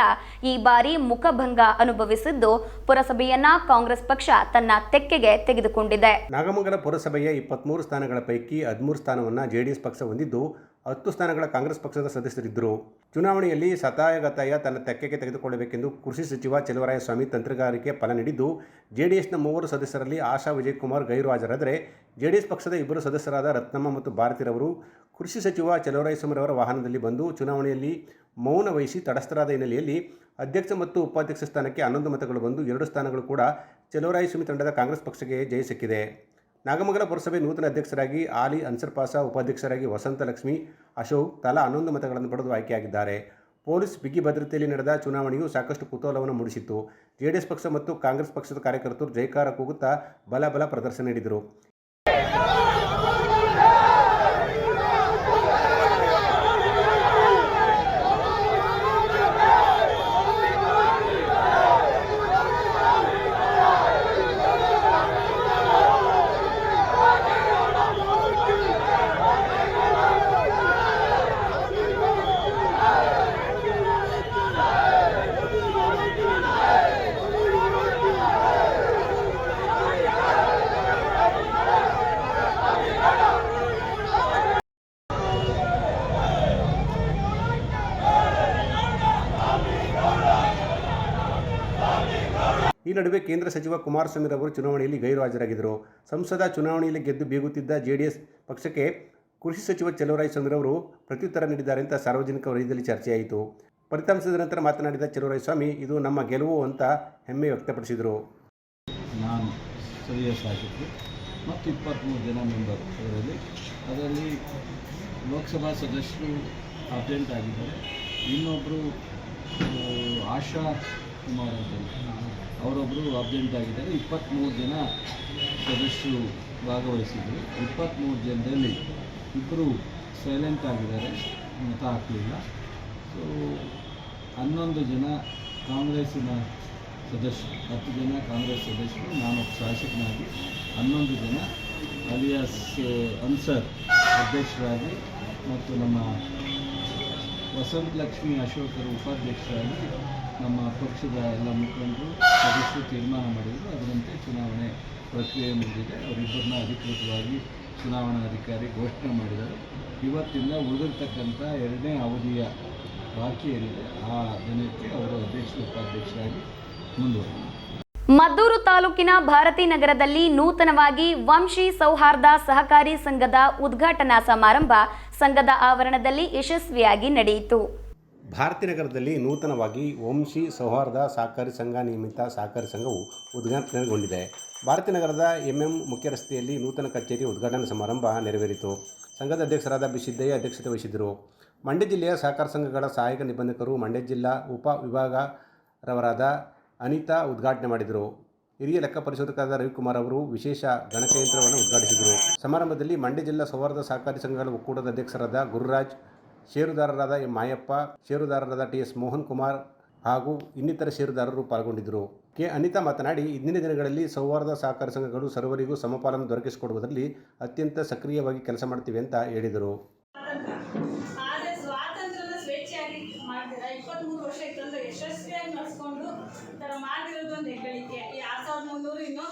[SPEAKER 1] ಈ ಬಾರಿ ಮುಖಭಂಗ ಅನುಭವಿಸಿದ್ದು ಪುರಸಭೆಯನ್ನ ಕಾಂಗ್ರೆಸ್ ಪಕ್ಷ ತನ್ನ ತೆಕ್ಕೆಗೆ ತೆಗೆದುಕೊಂಡಿದೆ.
[SPEAKER 4] ನಾಗಮಂಗಲ ಪುರಸಭೆಯ ಇಪ್ಪತ್ತ್ಮೂರು ಸ್ಥಾನಗಳ ಪೈಕಿ ಹದಿಮೂರು ಸ್ಥಾನವನ್ನು ಜೆಡಿಎಸ್ ಪಕ್ಷ ಹೊಂದಿದ್ದು ಹತ್ತು ಸ್ಥಾನಗಳ ಕಾಂಗ್ರೆಸ್ ಪಕ್ಷದ ಸದಸ್ಯರಿದ್ದರು. ಚುನಾವಣೆಯಲ್ಲಿ ಸತಾಯಗತಾಯ ತನ್ನ ತೆಕ್ಕೆಗೆ ತೆಗೆದುಕೊಳ್ಳಬೇಕೆಂದು ಕೃಷಿ ಸಚಿವ ಚೆಲುವರಾಯಸ್ವಾಮಿ ತಂತ್ರಗಾರಿಕೆ ಫಲ ನೀಡಿದ್ದು, ಜೆಡಿಎಸ್ನ ಮೂವರು ಸದಸ್ಯರಲ್ಲಿ ಆಶಾ ವಿಜಯಕುಮಾರ್ ಗೈರು ಹಾಜರಾದರೆ ಜೆಡಿಎಸ್ ಪಕ್ಷದ ಇಬ್ಬರು ಸದಸ್ಯರಾದ ರತ್ನಮ್ಮ ಮತ್ತು ಭಾರತಿರವರು ಕೃಷಿ ಸಚಿವ ಚೆಲುವರಾಯಸ್ವಾಮಿರವರ ವಾಹನದಲ್ಲಿ ಬಂದು ಚುನಾವಣೆಯಲ್ಲಿ ಮೌನ ವಹಿಸಿ ತಡಸ್ಥರಾದ ಹಿನ್ನೆಲೆಯಲ್ಲಿ ಅಧ್ಯಕ್ಷ ಮತ್ತು ಉಪಾಧ್ಯಕ್ಷ ಸ್ಥಾನಕ್ಕೆ ಹನ್ನೊಂದು ಮತಗಳು ಬಂದು ಎರಡು ಸ್ಥಾನಗಳು ಕೂಡ ಚೆಲುವರಾಯಸ್ವಾಮಿ ತಂಡದ ಕಾಂಗ್ರೆಸ್ ಪಕ್ಷಕ್ಕೆ ಜಯ ಸಿಕ್ಕಿದೆ. ನಾಗಮಂಗಲ ಪುರಸಭೆ ನೂತನ ಅಧ್ಯಕ್ಷರಾಗಿ ಆಲಿ ಅನ್ಸರ್ ಪಾಸ ಉಪಾಧ್ಯಕ್ಷರಾಗಿ ವಸಂತ ಲಕ್ಷ್ಮಿ, ಅಶೋಕ್ ತಲಾ ಹನ್ನೊಂದು ಮತಗಳನ್ನು ಪಡೆದು ಆಯ್ಕೆಯಾಗಿದ್ದಾರೆ. ಪೊಲೀಸ್ ಬಿಗಿ ಭದ್ರತೆಯಲ್ಲಿ ನಡೆದ ಚುನಾವಣೆಯು ಸಾಕಷ್ಟು ಕುತೂಹಲವನ್ನು ಮೂಡಿಸಿತ್ತು. ಜೆಡಿಎಸ್ ಪಕ್ಷ ಮತ್ತು ಕಾಂಗ್ರೆಸ್ ಪಕ್ಷದ ಕಾರ್ಯಕರ್ತರು ಜೈಕಾರ ಕೂಗುತ್ತಾ ಬಲ ಬಲ ಪ್ರದರ್ಶನ ನೀಡಿದರು ಈ ನಡುವೆ ಕೇಂದ್ರ ಸಚಿವ ಕುಮಾರಸ್ವಾಮಿರವರು ಚುನಾವಣೆಯಲ್ಲಿ ಗೈರು ಹಾಜರಾಗಿದ್ದರು ಸಂಸದ ಚುನಾವಣೆಯಲ್ಲಿ ಗೆದ್ದು ಬೀಗುತ್ತಿದ್ದ ಜೆಡಿಎಸ್ ಪಕ್ಷಕ್ಕೆ ಕೃಷಿ ಸಚಿವ ಚೆಲುವರಾಯಸ್ವಾಮಿರವರು ಪ್ರತ್ಯುತ್ತರ ನೀಡಿದ್ದಾರೆ ಅಂತ ಸಾರ್ವಜನಿಕ ವಲಯದಲ್ಲಿ ಚರ್ಚೆಯಾಯಿತು. ಫಲಿತಾಂಶದ ನಂತರ ಮಾತನಾಡಿದ ಚೆಲುವರಾಯಸ್ವಾಮಿ, ಇದು ನಮ್ಮ ಗೆಲುವು ಅಂತ ಹೆಮ್ಮೆ ವ್ಯಕ್ತಪಡಿಸಿದರು.
[SPEAKER 7] ನಾನು ಶಾಸಕರು ಮತ್ತು ಇಪ್ಪತ್ತ್ಮೂರು ಜನ ಮೆಂಬರ್ ಅದರಲ್ಲಿ ಅದರಲ್ಲಿ ಲೋಕಸಭಾ ಸದಸ್ಯರು ಅಬ್ಸೆಂಟ್ ಆಗಿದ್ದಾರೆ. ಇನ್ನೊಬ್ಬರು ಆಶಾ ಕುಮಾರ್ ಅಂತ ಅವರೊಬ್ಬರು ಆಗಿದ್ದಾರೆ. ಇಪ್ಪತ್ತ್ಮೂರು ಜನ ಸದಸ್ಯರು ಭಾಗವಹಿಸಿದರು. ಇಪ್ಪತ್ತ್ಮೂರು ಜನರಲ್ಲಿ ಇಬ್ಬರು ಸೈಲೆಂಟ್ ಆಗಿದ್ದಾರೆ. ಮತ ಹಾಕಲಿಲ್ಲ. ಸೊ ಹನ್ನೊಂದು ಜನ ಕಾಂಗ್ರೆಸ್ಸಿನ ಸದಸ್ಯರು, ಹತ್ತು ಜನ ಕಾಂಗ್ರೆಸ್ ಸದಸ್ಯರು, ನಾನು ಶಾಸಕನಾಗಿ ಹನ್ನೊಂದು ಜನ ಅಲಿಯಾಸ್ ಅನ್ಸರ್ ಅಧ್ಯಕ್ಷರಾಗಿ ಮತ್ತು ನಮ್ಮ ವಸಂತ ಲಕ್ಷ್ಮಿ ಅಶೋಕರು ಉಪಾಧ್ಯಕ್ಷರಾಗಿ ನಮ್ಮ ಪಕ್ಷದ ಎಲ್ಲ ಮುಖಂಡರು ಸದಸ್ಯರು ತೀರ್ಮಾನ ಮಾಡಿದ್ರು. ಅದರಂತೆ ಚುನಾವಣೆ ಪ್ರಕ್ರಿಯೆ ಮುಗಿದಿದೆ. ಅವರಿಬ್ಬರನ್ನ ಅಧಿಕೃತವಾಗಿ ಚುನಾವಣಾಧಿಕಾರಿ ಘೋಷಣೆ ಮಾಡಿದ್ದಾರೆ. ಇವತ್ತಿಂದ ಉಳಿದಿರ್ತಕ್ಕಂಥ ಎರಡನೇ ಅವಧಿಯ ಬಾಕಿ ಏನಿದೆ, ಆ ದಿನಕ್ಕೆ ಅವರು ಅಧ್ಯಕ್ಷ, ಉಪಾಧ್ಯಕ್ಷರಾಗಿ ಮುಂದುವರೆದರು.
[SPEAKER 1] ಮದ್ದೂರು ತಾಲೂಕಿನ ಭಾರತಿ ನಗರದಲ್ಲಿ ನೂತನವಾಗಿ ವಂಶಿ ಸೌಹಾರ್ದ ಸಹಕಾರಿ ಸಂಘದ ಉದ್ಘಾಟನಾ ಸಮಾರಂಭ ಸಂಘದ ಆವರಣದಲ್ಲಿ ಯಶಸ್ವಿಯಾಗಿ ನಡೆಯಿತು.
[SPEAKER 4] ಭಾರತೀನಗರದಲ್ಲಿ ನೂತನವಾಗಿ ವಂಶಿ ಸೌಹಾರ್ದ ಸಹಕಾರಿ ಸಂಘ ನಿಯಮಿತ ಸಹಕಾರಿ ಸಂಘವು ಉದ್ಘಾಟನೆಗೊಂಡಿದೆ ಭಾರತೀನಗರದ ಎಂಎಂ ಮುಖ್ಯ ರಸ್ತೆಯಲ್ಲಿ ನೂತನ ಕಚೇರಿ ಉದ್ಘಾಟನಾ ಸಮಾರಂಭ ನೆರವೇರಿತು. ಸಂಘದ ಅಧ್ಯಕ್ಷರಾದ ಬಿ ಸಿದ್ದಯ್ಯ ಅಧ್ಯಕ್ಷತೆ ವಹಿಸಿದ್ದರು. ಮಂಡ್ಯ ಜಿಲ್ಲೆಯ ಸಹಕಾರ ಸಂಘಗಳ ಸಹಾಯಕ ನಿಬಂಧಕರು ಮಂಡ್ಯ ಜಿಲ್ಲಾ ಉಪ ವಿಭಾಗರವರಾದ ಅನಿತಾ ಉದ್ಘಾಟನೆ ಮಾಡಿದರು. ಹಿರಿಯ ಲೆಕ್ಕ ಪರಿಶೋಧಕರಾದ ರವಿಕುಮಾರ್ ಅವರು ವಿಶೇಷ ಗಣಕಯಂತ್ರವನ್ನು ಉದ್ಘಾಟಿಸಿದರು. ಸಮಾರಂಭದಲ್ಲಿ ಮಂಡ್ಯ ಜಿಲ್ಲಾ ಸೌಹಾರ್ದ ಸಹಕಾರಿ ಸಂಘಗಳ ಒಕ್ಕೂಟದ ಅಧ್ಯಕ್ಷರಾದ ಗುರುರಾಜ್ ಷೇರುದಾರರಾದ ಎಂ ಮಾಯಪ್ಪ, ಷೇರುದಾರರಾದ ಟಿ ಎಸ್ ಮೋಹನ್ ಕುಮಾರ್ ಹಾಗೂ ಇನ್ನಿತರ ಷೇರುದಾರರು ಪಾಲ್ಗೊಂಡಿದ್ದರು. ಕೆ. ಅನಿತಾ ಮಾತನಾಡಿ, ಇಂದಿನ ದಿನಗಳಲ್ಲಿ ಸೌಹಾರ್ದ ಸಹಕಾರ ಸಂಘಗಳು ಸರ್ವರಿಗೂ ಸಮಪಾಲನ್ನು ದೊರಕಿಸಿಕೊಡುವುದರಲ್ಲಿ ಅತ್ಯಂತ ಸಕ್ರಿಯವಾಗಿ ಕೆಲಸ ಮಾಡ್ತಿವೆ ಅಂತ ಹೇಳಿದರು
[SPEAKER 8] ಆದರೆ ಸ್ವಾತಂತ್ರ್ಯನ ಸ್ವೇಚ್ಛೆಯಾಗಿ ಮಾಡ್ತೀರಾ ಇಪ್ಪತ್ತ್ಮೂರು ವರ್ಷ ಇತ್ತಂದ್ರೆ ಯಶಸ್ವಿಯಾಗಿ ನಡೆಸ್ಕೊಂಡು ಈ ಥರ ಮಾಡಿರೋದು ಒಂದು ಹೆಗ್ಗಳಿಕೆ ಈ ಆರು ಸಾವಿರದ ಮುನ್ನೂರು ಇನ್ನೂ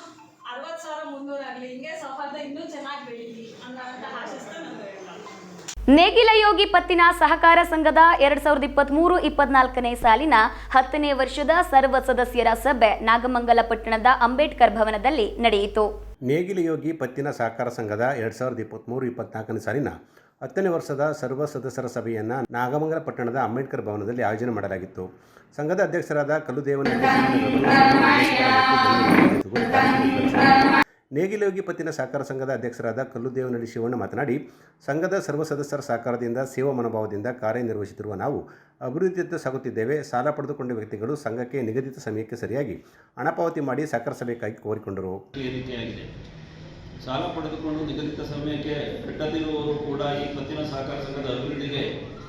[SPEAKER 8] ಅರವತ್ತು ಸಾವಿರ ಮುನ್ನೂರು ಆಗಲಿ ಹಿಂಗೆ ಸೌಹಾರ್ದ ಇನ್ನೂ ಚೆನ್ನಾಗಿ ಬೆಳೀಲಿ ಅನ್ನೋಂಥ ಆಶಿಸ್ತಾ ನಾನು ಹೇಳ್ತೀನಿ
[SPEAKER 1] ನೇಗಿಲ ಯೋಗಿ ಪತ್ತಿನ ಸಹಕಾರ ಸಂಘದ ಎರಡ್ ಸಾವಿರದ ಇಪ್ಪತ್ತ್ಮೂರು ಇಪ್ಪತ್ನಾಲ್ಕನೇ ಸಾಲಿನ ಹತ್ತನೇ ವರ್ಷದ ಸರ್ವ ಸದಸ್ಯರ ಸಭೆ ನಾಗಮಂಗಲ ಪಟ್ಟಣದ ಅಂಬೇಡ್ಕರ್ ಭವನದಲ್ಲಿ ನಡೆಯಿತು.
[SPEAKER 4] ನೇಗಿಲ ಯೋಗಿ ಪತ್ತಿನ ಸಹಕಾರ ಸಂಘದ ಎರಡು ಸಾವಿರದ ಇಪ್ಪತ್ತ್ಮೂರು ಇಪ್ಪತ್ನಾಲ್ಕನೇ ಸಾಲಿನ ಹತ್ತನೇ ವರ್ಷದ ಸರ್ವ ಸದಸ್ಯರ ಸಭೆಯನ್ನು ನಾಗಮಂಗಲ ಪಟ್ಟಣದ ಅಂಬೇಡ್ಕರ್ ಭವನದಲ್ಲಿ ಆಯೋಜನೆ ಮಾಡಲಾಗಿತ್ತು. ಸಂಘದ ಅಧ್ಯಕ್ಷರಾದ ಕಲ್ಲುದೇವನ ನೇಗಿಲೋಗಿ ಪತ್ತಿನ ಸಹಕಾರ ಸಂಘದ ಅಧ್ಯಕ್ಷರಾದ ಕಲ್ಲುದೇವನಹಳ್ಳಿ ಶಿವಣ್ಣ ಮಾತನಾಡಿ, ಸಂಘದ ಸರ್ವ ಸದಸ್ಯರ ಸಹಕಾರದಿಂದ, ಸೇವಾ ಮನೋಭಾವದಿಂದ ಕಾರ್ಯನಿರ್ವಹಿಸುತ್ತಿರುವ ನಾವು ಅಭಿವೃದ್ಧಿಯತ್ತ ಸಾಗುತ್ತಿದ್ದೇವೆ. ಸಾಲ ಪಡೆದುಕೊಂಡ ವ್ಯಕ್ತಿಗಳು ಸಂಘಕ್ಕೆ ನಿಗದಿತ ಸಮಯಕ್ಕೆ ಸರಿಯಾಗಿ ಹಣ ಪಾವತಿ ಮಾಡಿ ಸಹಕರಿಸಬೇಕಾಗಿ ಕೋರಿಕೊಂಡರು.
[SPEAKER 9] ಸಾಲ ಪಡೆದುಕೊಂಡು ನಿಗದಿತ ಸಮಯಕ್ಕೆ ಕಟ್ಟದಿರುವವರು ಕೂಡ ಈ ಪತ್ತಿನ ಸಹಕಾರ ಸಂಘದ ಅಭಿವೃದ್ಧಿಗೆ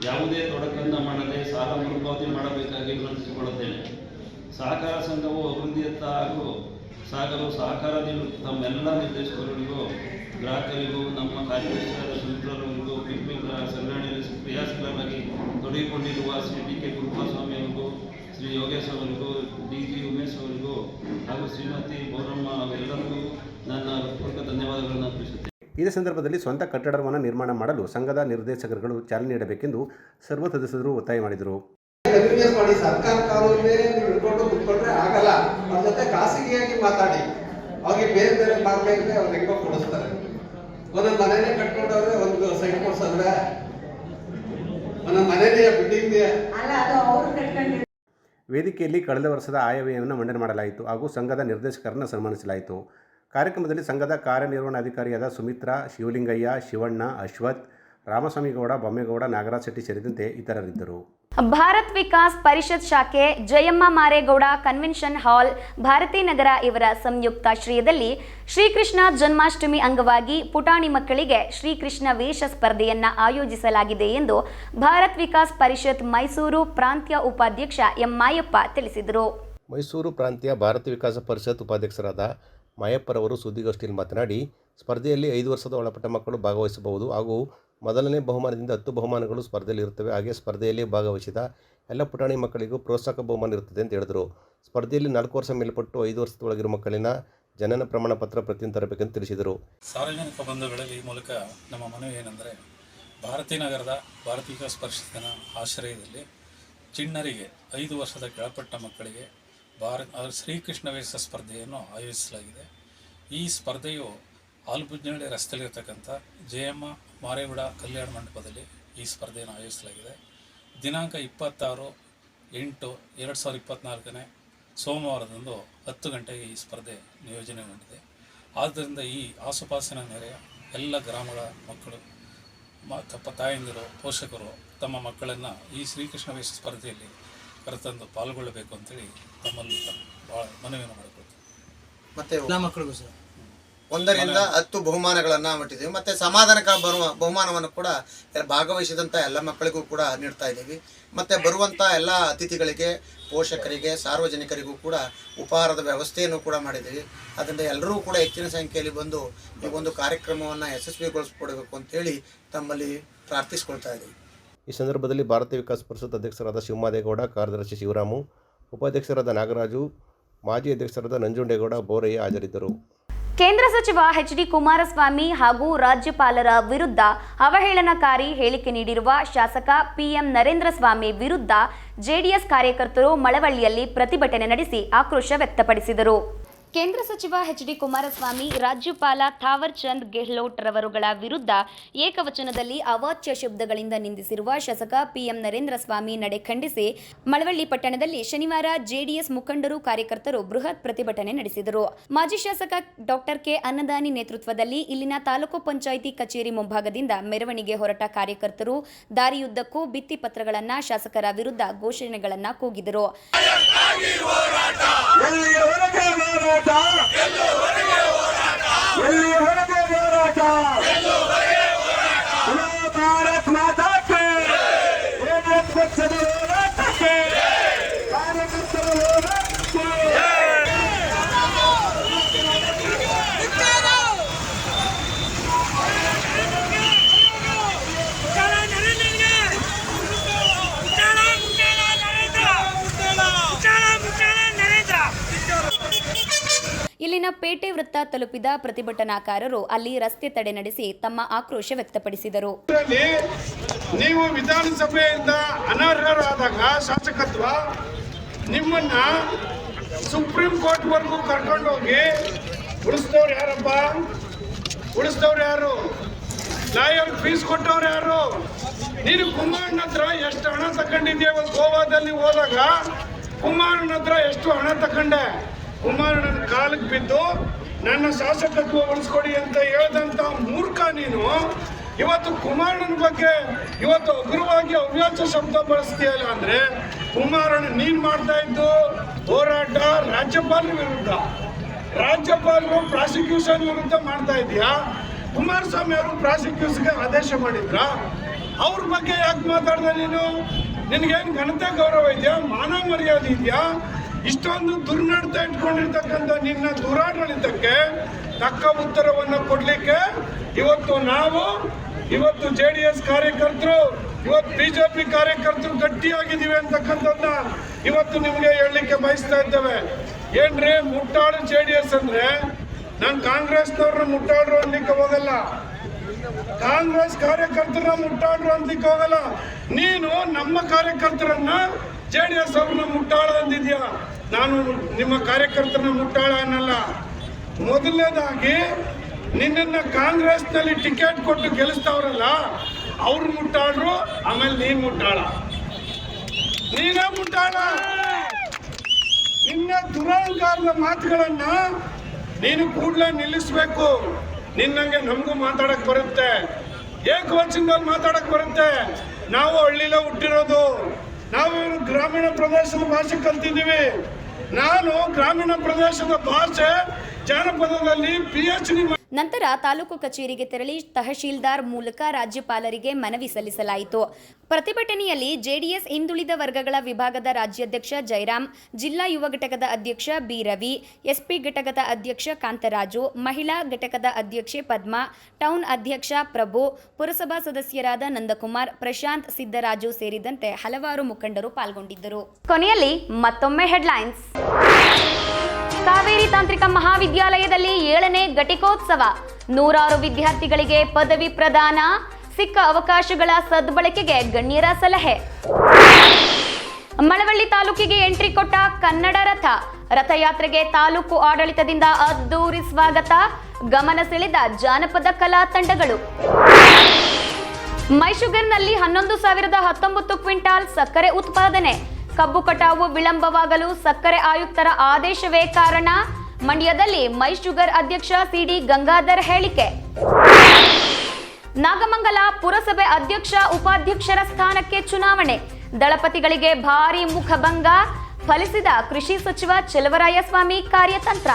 [SPEAKER 9] ಯಾವುದೇ ತೊಡಕನ್ನು ಮಾಡದೆ ಸಾಲ ಮರುಪಾವತಿ ಮಾಡಬೇಕಾಗಿ ವಿನಂತಿಸಿಕೊಳ್ಳುತ್ತೇನೆ. ಸಹಕಾರ ಸಂಘವು ಅಭಿವೃದ್ಧಿಯತ್ತ ಹಾಗೂ ಸಾಗಲು ಸಹಕಾರದಿಂದ ತಮ್ಮೆಲ್ಲ ನಿರ್ದೇಶಕರಿಗೂ ಗ್ರಾಹಕರಿಗೂ, ನಮ್ಮ ಕಾರ್ಯದರ್ಶಿಯಾದ ಸುಮಿತ್ರರವರಿಗೂ ಪಿಕ್ನಿಕ್ ಸಂಗ್ರಹಣೆಯಲ್ಲಿ ಕ್ರಿಯಾಶೀಲರಾಗಿ ತೊಡಗಿಕೊಂಡಿರುವ ಶ್ರೀ ಡಿ ಕೆ ಕುಮಾರಸ್ವಾಮಿ ಅವರಿಗೂ, ಶ್ರೀ ಯೋಗೇಶ್ ಅವರಿಗೂ, ಡಿ ಜಿ ಉಮೇಶ್ ಅವರಿಗೂ ಹಾಗೂ ಶ್ರೀಮತಿ ಬೋರಮ್ಮ ಅವರೆಲ್ಲರಿಗೂ ನನ್ನ ಹೃತ್ಪೂರ್ವಕ ಧನ್ಯವಾದಗಳನ್ನು ಅರ್ಪಿಸುತ್ತೇನೆ
[SPEAKER 4] ಇದೇ ಸಂದರ್ಭದಲ್ಲಿ ಸ್ವಂತ ಕಟ್ಟಡವನ್ನು ನಿರ್ಮಾಣ ಮಾಡಲು ಸಂಘದ ನಿರ್ದೇಶಕರುಗಳು ಚಾಲನೆ ನೀಡಬೇಕೆಂದು ಸರ್ವ ಸದಸ್ಯರು ಒತ್ತಾಯ ಮಾಡಿದರು.
[SPEAKER 10] ಕನ್ವಿನ್ಸ್ ಮಾಡಿ ಸರ್ಕಾರ ಕಾನೂನೇ ನೀವು ಹಿಡ್ಕೊಂಡು ಕುತ್ಕೊಂಡ್ರೆ ಆಗಲ್ಲ. ಅವ್ರ ಜೊತೆ ಖಾಸಗಿಯಾಗಿ ಮಾತಾಡಿ. ಅವ್ರಿಗೆ ಬೇರೆ ಬೇರೆ ಮಾಡ್ಬೇಕಂದ್ರೆ ಅವ್ರು ಹೆಂಗೋ ಕೊಡಿಸ್ತಾರೆ. ಒಂದೊಂದು ಮನೆನೇ ಕಟ್ಕೊಂಡವ್ರೆ ಒಂದು ಸೈಟ್ ಕೊಡ್ಸಂದ್ರೆ ಒಂದೊಂದು ಮನೆನೇ ಬಿಲ್ಡಿಂಗ್
[SPEAKER 4] ವೇದಿಕೆಯಲ್ಲಿ ಕಳೆದ ವರ್ಷದ ಆಯವ್ಯಯವನ್ನು ಮಂಡನೆ ಮಾಡಲಾಯಿತು ಹಾಗೂ ಸಂಘದ ನಿರ್ದೇಶಕರನ್ನು ಸನ್ಮಾನಿಸಲಾಯಿತು. ಕಾರ್ಯಕ್ರಮದಲ್ಲಿ ಸಂಘದ ಕಾರ್ಯನಿರ್ವಹಣಾಧಿಕಾರಿಯಾದ ಸುಮಿತ್ರಾ ಶಿವಲಿಂಗಯ್ಯ ಶಿವಣ್ಣ ಅಶ್ವಥ್ ರಾಮಸ್ವಾಮಿಗೌಡ ಬೊಮ್ಮೇಗೌಡ ನಾಗರಾಜ್ ಶೆಟ್ಟಿ ಸೇರಿದಂತೆ ಇತರರಿದ್ದರು.
[SPEAKER 1] ಭಾರತ್ ವಿಕಾಸ್ ಪರಿಷತ್ ಶಾಖೆ ಜಯಮ್ಮ ಮಾರೇಗೌಡ ಕನ್ವೆನ್ಷನ್ ಹಾಲ್ ಭಾರತೀನಗರ ಇವರ ಸಂಯುಕ್ತಾಶ್ರಯದಲ್ಲಿ ಶ್ರೀಕೃಷ್ಣ ಜನ್ಮಾಷ್ಟಮಿ ಅಂಗವಾಗಿ ಪುಟಾಣಿ ಮಕ್ಕಳಿಗೆ ಶ್ರೀಕೃಷ್ಣ ವೇಷ ಸ್ಪರ್ಧೆಯನ್ನ ಆಯೋಜಿಸಲಾಗಿದೆ ಎಂದು ಭಾರತ್ ವಿಕಾಸ್ ಪರಿಷತ್ ಮೈಸೂರು ಪ್ರಾಂತ್ಯ ಉಪಾಧ್ಯಕ್ಷ ಎಂ ಮಾಯಪ್ಪ ತಿಳಿಸಿದರು.
[SPEAKER 4] ಮೈಸೂರು ಪ್ರಾಂತ್ಯ ಭಾರತ ವಿಕಾಸ ಪರಿಷತ್ ಉಪಾಧ್ಯಕ್ಷರಾದ ಮಾಯಪ್ಪರವರು ಸುದ್ದಿಗೋಷ್ಠಿಯಲ್ಲಿ ಮಾತನಾಡಿ ಸ್ಪರ್ಧೆಯಲ್ಲಿ ಐದು ವರ್ಷದ ಒಳಪಟ್ಟ ಮಕ್ಕಳು ಭಾಗವಹಿಸಬಹುದು ಹಾಗೂ ಮೊದಲನೇ ಬಹುಮಾನದಿಂದ ಹತ್ತು ಬಹುಮಾನಗಳು ಸ್ಪರ್ಧೆಯಲ್ಲಿ ಇರುತ್ತವೆ. ಹಾಗೆ ಸ್ಪರ್ಧೆಯಲ್ಲಿ ಭಾಗವಹಿಸಿದ ಎಲ್ಲ ಪುಟಾಣಿ ಮಕ್ಕಳಿಗೂ ಪ್ರೋತ್ಸಾಹಕ ಬಹುಮಾನ ಇರುತ್ತದೆ ಅಂತ ಹೇಳಿದರು. ಸ್ಪರ್ಧೆಯಲ್ಲಿ ನಾಲ್ಕು ವರ್ಷ ಮೇಲ್ಪಟ್ಟು ಐದು ವರ್ಷದೊಳಗಿರುವ ಮಕ್ಕಳಿನ ಜನನ ಪ್ರಮಾಣ ಪತ್ರ ಪ್ರತಿಯನ್ನು ತರಬೇಕಂತ ತಿಳಿಸಿದರು.
[SPEAKER 11] ಸಾರ್ವಜನಿಕ ಬಂಧುಗಳಲ್ಲಿ ಈ ಮೂಲಕ ನಮ್ಮ ಮನವಿ ಏನೆಂದರೆ, ಭಾರತೀ ನಗರದ ಭಾರತೀಯ ಸ್ಪರ್ಶನ ಆಶ್ರಯದಲ್ಲಿ ಚಿಣ್ಣರಿಗೆ ಐದು ವರ್ಷದ ಕೆಳಪಟ್ಟ ಮಕ್ಕಳಿಗೆ ಭಾರ ಶ್ರೀಕೃಷ್ಣ ವೇಷ ಸ್ಪರ್ಧೆಯನ್ನು ಆಯೋಜಿಸಲಾಗಿದೆ. ಈ ಸ್ಪರ್ಧೆಯು ಆಲ್ಬುಜ್ನಹಳ್ಳಿ ರಸ್ತೆಯಲ್ಲಿರ್ತಕ್ಕಂಥ ಜಯಮ್ಮ ಮಾರೇವಿಡ ಕಲ್ಯಾಣ ಮಂಟಪದಲ್ಲಿ ಈ ಸ್ಪರ್ಧೆಯನ್ನು ಆಯೋಜಿಸಲಾಗಿದೆ. ದಿನಾಂಕ ಇಪ್ಪತ್ತಾರು ಎಂಟು ಎರಡು ಸಾವಿರದ ಇಪ್ಪತ್ತ್ನಾಲ್ಕನೇ ಸೋಮವಾರದಂದು ಹತ್ತು ಗಂಟೆಗೆ ಈ ಸ್ಪರ್ಧೆ ನಿಯೋಜನೆಗೊಂಡಿದೆ ಆದ್ದರಿಂದ ಈ ಆಸುಪಾಸಿನ ನೆರೆಯ ಎಲ್ಲ ಗ್ರಾಮಗಳ ಮಕ್ಕಳು ಮ ತಪ್ಪ ತಾಯಂದಿರು ಪೋಷಕರು ತಮ್ಮ ಮಕ್ಕಳನ್ನು ಈ ಶ್ರೀಕೃಷ್ಣ ವೇಷ ಸ್ಪರ್ಧೆಯಲ್ಲಿ ಕರೆತಂದು ಪಾಲ್ಗೊಳ್ಳಬೇಕು ಅಂತೇಳಿ ತಮ್ಮಲ್ಲಿ ತಮ್ಮ ಭಾಳ ಮನವಿಯನ್ನು ಮಾಡಿಕೊಳ್ತೀನಿ
[SPEAKER 10] ಮತ್ತೆ
[SPEAKER 12] ಎಲ್ಲ ಮಕ್ಕಳಿಗೂ ಸರ್.
[SPEAKER 10] ಒಂದರಿಂದ ಹತ್ತು ಬಹುಮಾನಗಳನ್ನ ಮಾಡಿದ್ದೀವಿ ಮತ್ತೆ ಸಮಾಧಾನಕ ಬರುವ ಬಹುಮಾನವನ್ನು ಕೂಡ ಎಲ್ಲ ಭಾಗವಹಿಸಿದಂಥ ಎಲ್ಲ ಮಕ್ಕಳಿಗೂ ಕೂಡ ನೀಡ್ತಾ ಇದ್ದೀವಿ. ಮತ್ತೆ ಬರುವಂಥ ಎಲ್ಲ ಅತಿಥಿಗಳಿಗೆ ಪೋಷಕರಿಗೆ ಸಾರ್ವಜನಿಕರಿಗೂ ಕೂಡ ಉಪಹಾರದ ವ್ಯವಸ್ಥೆಯನ್ನು ಕೂಡ ಮಾಡಿದ್ದೀವಿ. ಅದರಿಂದ ಎಲ್ಲರೂ ಕೂಡ ಹೆಚ್ಚಿನ ಸಂಖ್ಯೆಯಲ್ಲಿ ಬಂದು ಈ ಒಂದು ಕಾರ್ಯಕ್ರಮವನ್ನು ಯಶಸ್ವಿಗೊಳಿಸ್ಕೊಡ್ಬೇಕು ಅಂತೇಳಿ ತಮ್ಮಲ್ಲಿ ಪ್ರಾರ್ಥಿಸ್ಕೊಳ್ತಾ ಇದ್ದೀವಿ.
[SPEAKER 4] ಈ ಸಂದರ್ಭದಲ್ಲಿ ಭಾರತ ವಿಕಾಸ ಪರಿಷತ್ ಅಧ್ಯಕ್ಷರಾದ ಶಿವಮಾದೇಗೌಡ ಕಾರ್ಯದರ್ಶಿ ಶಿವರಾಮು ಉಪಾಧ್ಯಕ್ಷರಾದ ನಾಗರಾಜು ಮಾಜಿ ಅಧ್ಯಕ್ಷರಾದ ನಂಜುಂಡೇಗೌಡ ಬೋರಯ್ಯ ಹಾಜರಿದ್ದರು.
[SPEAKER 1] ಕೇಂದ್ರ ಸಚಿವ ಎಚ್ ಡಿ ಕುಮಾರಸ್ವಾಮಿ ಹಾಗೂ ರಾಜ್ಯಪಾಲರ ವಿರುದ್ಧ ಅವಹೇಳನಕಾರಿ ಹೇಳಿಕೆ ನೀಡಿರುವ ಶಾಸಕ ಪಿಎಂ ನರೇಂದ್ರ ಸ್ವಾಮಿ ವಿರುದ್ಧ ಜೆಡಿಎಸ್ ಕಾರ್ಯಕರ್ತರು ಮಳವಳ್ಳಿಯಲ್ಲಿ ಪ್ರತಿಭಟನೆ ನಡೆಸಿ ಆಕ್ರೋಶ ವ್ಯಕ್ತಪಡಿಸಿದರು. ಕೇಂದ್ರ ಸಚಿವ ಎಚ್ ಡಿ ಕುಮಾರಸ್ವಾಮಿ, ರಾಜ್ಯಪಾಲ ಥಾವರ್ ಚಂದ್ ಗೆಹ್ಲೋಟ್ ರವರುಗಳ ವಿರುದ್ಧ ಏಕವಚನದಲ್ಲಿ ಅವಾಚ್ಯ ಶಬ್ದಗಳಿಂದ ನಿಂದಿಸಿರುವ ಶಾಸಕ ಪಿಎಂ ನರೇಂದ್ರ ಸ್ವಾಮಿ ನಡೆ ಖಂಡಿಸಿ, ಮಳವಳ್ಳಿ ಪಟ್ಟಣದಲ್ಲಿ ಶನಿವಾರ ಜೆಡಿಎಸ್ ಮುಖಂಡರು ಕಾರ್ಯಕರ್ತರು ಬೃಹತ್ ಪ್ರತಿಭಟನೆ ನಡೆಸಿದರು. ಮಾಜಿ ಶಾಸಕ ಡಾಕ್ಟರ್ ಕೆ ಅನ್ನದಾನಿ ನೇತೃತ್ವದಲ್ಲಿ ಇಲ್ಲಿನ ತಾಲೂಕು ಪಂಚಾಯಿತಿ ಕಚೇರಿ ಮುಂಭಾಗದಿಂದ ಮೆರವಣಿಗೆ ಹೊರಟ ಕಾರ್ಯಕರ್ತರು ದಾರಿಯುದ್ದಕ್ಕೂ ಭಿತ್ತಿಪತ್ರಗಳನ್ನ ಶಾಸಕರ ವಿರುದ್ಧ ಘೋಷಣೆಗಳನ್ನ ಕೂಗಿದರು.
[SPEAKER 12] ಹೋರಾಟ. ಎಲ್ಲಿಯವರೆಗೆ ಹೋರಾಟ? ಹಲೋ ಭಾರತ್ ಮಾತಾಕ್ಕೆ
[SPEAKER 1] ಇಲ್ಲಿನ ಪೇಟೆ ವೃತ್ತ ತಲುಪಿದ ಪ್ರತಿಭಟನಾಕಾರರು ಅಲ್ಲಿ ರಸ್ತೆ ತಡೆ ನಡೆಸಿ ತಮ್ಮ ಆಕ್ರೋಶ ವ್ಯಕ್ತಪಡಿಸಿದರು.
[SPEAKER 12] ನೀವು ವಿಧಾನಸಭೆಯಿಂದ ಅನರ್ಹರಾದಾಗ ಶಾಸಕತ್ವ, ನಿಮ್ಮನ್ನ ಸುಪ್ರೀಂ ಕೋರ್ಟ್ ವರೆಗೂ ಕರ್ಕೊಂಡು ಹೋಗಿ ಉಳಿಸಿದವ್ರು ಯಾರಪ್ಪ? ಉಳಿಸಿದವ್ರು ಯಾರು? ಲಾಯರ್ ಫೀಸ್ ಕೊಟ್ಟವ್ರು ಯಾರು? ನೀನು ಕುಮಾರನ ಹತ್ರ ಎಷ್ಟು ಹಣ ತಗೊಂಡಿದ್ಯಾ ಗೋವಾದಲ್ಲಿ ಹೋದಾಗ ಕುಮಾರನ ಹತ್ರ ಎಷ್ಟು ಹಣ ತಗೊಂಡೆ ಕುಮಾರನ ಕಾಲಕ್ಕೆ ಬಿದ್ದು ನನ್ನ ಶಾಸಕತ್ವ ಉಳಿಸ್ಕೊಡಿ ಅಂತ ಹೇಳ್ದಂತ ಮೂರ್ಖ ನೀನು. ಇವತ್ತು ಕುಮಾರನ ಬಗ್ಗೆ ಇವತ್ತು ಅಗ್ರವಾಗಿ ಅವ್ಯಾಸ ಶಬ್ದ ಬಳಸ್ತೀಯಲ್ಲ ಅಂದ್ರೆ ಕುಮಾರಣ್ಣ ನೀನ್ ಮಾಡ್ತಾ ಇದ್ದು ಹೋರಾಟ ರಾಜ್ಯಪಾಲರ ವಿರುದ್ಧ. ರಾಜ್ಯಪಾಲರು ಪ್ರಾಸಿಕ್ಯೂಷನ್ ವಿರುದ್ಧ ಮಾಡ್ತಾ ಇದೀಯಾ ಕುಮಾರಸ್ವಾಮಿ ಅವರು ಪ್ರಾಸಿಕ್ಯೂಷನ್ಗೆ ಆದೇಶ ಮಾಡಿದ್ರ? ಅವ್ರ ಬಗ್ಗೆ ಯಾಕೆ ಮಾತಾಡ್ದೆ ನೀನು? ನಿನಗೇನು ಘನತೆ ಗೌರವ ಇದೆಯಾ? ಮಾನ ಮರ್ಯಾದೆ ಇದೆಯಾ? ಇಷ್ಟೊಂದು ದುರ್ನಡತೆ ಇಟ್ಕೊಂಡಿರ್ತಕ್ಕಂಥ ನಿನ್ನ ದುರಾಡಳಿತಕ್ಕೆ ತಕ್ಕ ಉತ್ತರವನ್ನು ಕೊಡಲಿಕ್ಕೆ ಇವತ್ತು ನಾವು, ಇವತ್ತು ಜೆ ಡಿ ಎಸ್ ಕಾರ್ಯಕರ್ತರು, ಇವತ್ತು ಬಿಜೆಪಿ ಕಾರ್ಯಕರ್ತರು ಗಟ್ಟಿಯಾಗಿದ್ದೀವಿ ಅಂತಕ್ಕಂಥದ್ದನ್ನ ಇವತ್ತು ನಿಮಗೆ ಹೇಳಲಿಕ್ಕೆ ಬಯಸ್ತಾ ಇದ್ದೇವೆ. ಏನ್ರಿ ಮುಟ್ಟಾಳು ಜೆ ಡಿ ಎಸ್ ಅಂದ್ರೆ? ನಾನು ಕಾಂಗ್ರೆಸ್ನವ್ರನ್ನ ಮುಟ್ಟಾಡ್ರು ಅನ್ಲಿಕ್ಕೆ ಹೋಗಲ್ಲ. ಕಾಂಗ್ರೆಸ್ ಕಾರ್ಯಕರ್ತರನ್ನ ಮುಟ್ಟಾಡ್ರು ಅನ್ಲಿಕ್ಕೆ ಹೋಗಲ್ಲ. ನೀನು ನಮ್ಮ ಕಾರ್ಯಕರ್ತರನ್ನ ಜೆ ಡಿ ಎಸ್ ಅವ್ರನ್ನ ಮುಟ್ಟಾಳ ಅಂದಿದ್ಯಾ? ನಾನು ನಿಮ್ಮ ಕಾರ್ಯಕರ್ತರನ್ನ ಮುಟ್ಟಾಳ ಅನ್ನಲ್ಲ. ಮೊದಲನೇದಾಗಿ, ನಿನ್ನನ್ನ ಕಾಂಗ್ರೆಸ್ನಲ್ಲಿ ಟಿಕೆಟ್ ಕೊಟ್ಟು ಗೆಲ್ಲಿಸ್ತಾವ್ರಲ್ಲ, ಅವ್ರು ಮುಟ್ಟಾಡ್ರು ಆಮೇಲೆ ನೀನ್ ಮುಟ್ಟಾಳ. ನೀನೇ ಮುಟ್ಟಾಳ. ನಿನ್ನ ದುರಹಂಕಾರದ ಮಾತುಗಳನ್ನ ನೀನು ಕೂಡಲೇ ನಿಲ್ಲಿಸ್ಬೇಕು. ನಿನ್ನಂಗೆ ನಮಗೂ ಮಾತಾಡಕ್ ಬರುತ್ತೆ. ಏಕವಚನದಲ್ಲಿ ಮಾತಾಡಕ್ ಬರುತ್ತೆ. ನಾವು ಹಳ್ಳಿಲೇ ಹುಟ್ಟಿರೋದು. ನಾವು ಗ್ರಾಮೀಣ ಪ್ರದೇಶದ ಭಾಷೆ ಕಲ್ತಿದ್ದೀವಿ. ನಾನು ಗ್ರಾಮೀಣ ಪ್ರದೇಶದ ಭಾಷೆ ಜಾನಪದದಲ್ಲಿ ಪಿ ಎಚ್ ಡಿ
[SPEAKER 1] ನಂತರ ತಾಲೂಕು ಕಚೇರಿಗೆ ತೆರಳಿ ತಹಶೀಲ್ದಾರ್ ಮೂಲಕ ರಾಜ್ಯಪಾಲರಿಗೆ ಮನವಿ ಸಲ್ಲಿಸಲಾಯಿತು. ಪ್ರತಿಭಟನೆಯಲ್ಲಿ ಜೆಡಿಎಸ್ ಹಿಂದುಳಿದ ವರ್ಗಗಳ ವಿಭಾಗದ ರಾಜ್ಯಾಧ್ಯಕ್ಷ ಜಯರಾಮ್ ಜಿಲ್ಲಾ ಯುವ ಘಟಕದ ಅಧ್ಯಕ್ಷ ಬಿ ರವಿ, ಎಸ್ಪಿ ಘಟಕದ ಅಧ್ಯಕ್ಷ ಕಾಂತರಾಜು, ಮಹಿಳಾ ಘಟಕದ ಅಧ್ಯಕ್ಷೆ ಪದ್ಮಾ, ಟೌನ್ ಅಧ್ಯಕ್ಷ ಪ್ರಭು, ಪುರಸಭಾ ಸದಸ್ಯರಾದ ನಂದಕುಮಾರ್, ಪ್ರಶಾಂತ್ ಸಿದ್ದರಾಜು ಸೇರಿದಂತೆ ಹಲವಾರು ಮುಖಂಡರು ಪಾಲ್ಗೊಂಡಿದ್ದರು. ಕೊನೆಯಲ್ಲಿ ಮತ್ತೊಮ್ಮೆ ಹೆಡ್ಲೈನ್ಸ್. ಕಾವೇರಿ ತಾಂತ್ರಿಕ ಮಹಾವಿದ್ಯಾಲಯದಲ್ಲಿ ಏಳನೇ ಘಟಿಕೋತ್ಸವ ನೂರಾರು ವಿದ್ಯಾರ್ಥಿಗಳಿಗೆ ಪದವಿ ಪ್ರದಾನ, ಸಿಕ್ಕ ಅವಕಾಶಗಳ ಸದ್ಬಳಕೆಗೆ ಗಣ್ಯರ ಸಲಹೆ. ಮಳವಳ್ಳಿ ತಾಲೂಕಿಗೆ ಎಂಟ್ರಿ ಕೊಟ್ಟ ಕನ್ನಡ ರಥ. ರಥಯಾತ್ರೆಗೆ ತಾಲೂಕು ಆಡಳಿತದಿಂದ ಅದ್ದೂರಿ ಸ್ವಾಗತ. ಗಮನ ಸೆಳೆದ ಜಾನಪದ ಕಲಾ ತಂಡಗಳು. ಮೈಶುಗರ್ನಲ್ಲಿ ಹನ್ನೊಂದು ಸಾವಿರದ ಹತ್ತೊಂಬತ್ತು ಕ್ವಿಂಟಾಲ್ ಸಕ್ಕರೆ ಉತ್ಪಾದನೆ. ಕಬ್ಬು ಕಟಾವು ವಿಳಂಬವಾಗಲು ಸಕ್ಕರೆ ಆಯುಕ್ತರ ಆದೇಶವೇ ಕಾರಣ. ಮಂಡ್ಯದಲ್ಲಿ ಮೈ ಶುಗರ್ ಅಧ್ಯಕ್ಷ ಸಿಡಿ ಗಂಗಾಧರ್ ಹೇಳಿಕೆ. ನಾಗಮಂಗಲ ಪುರಸಭೆ ಅಧ್ಯಕ್ಷ ಉಪಾಧ್ಯಕ್ಷರ ಸ್ಥಾನಕ್ಕೆ ಚುನಾವಣೆ. ದಳಪತಿಗಳಿಗೆ ಭಾರಿ ಮುಖಭಂಗ ಫಲಿಸಿದ ಕೃಷಿ ಸಚಿವ ಚೆಲುವರಾಯಸ್ವಾಮಿ ಕಾರ್ಯತಂತ್ರ.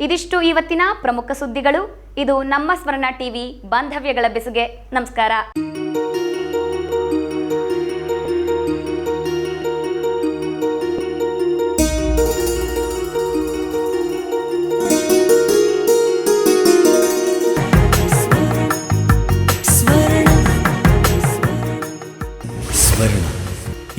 [SPEAKER 1] ಇದಿಷ್ಟು ಇವತ್ತಿನ ಪ್ರಮುಖ ಸುದ್ದಿಗಳು. ಇದು ನಮ್ಮ ಸ್ವರ್ಣ ಟಿವಿ ಬಾಂಧವ್ಯಗಳ ಬೆಸುಗೆ. ನಮಸ್ಕಾರ.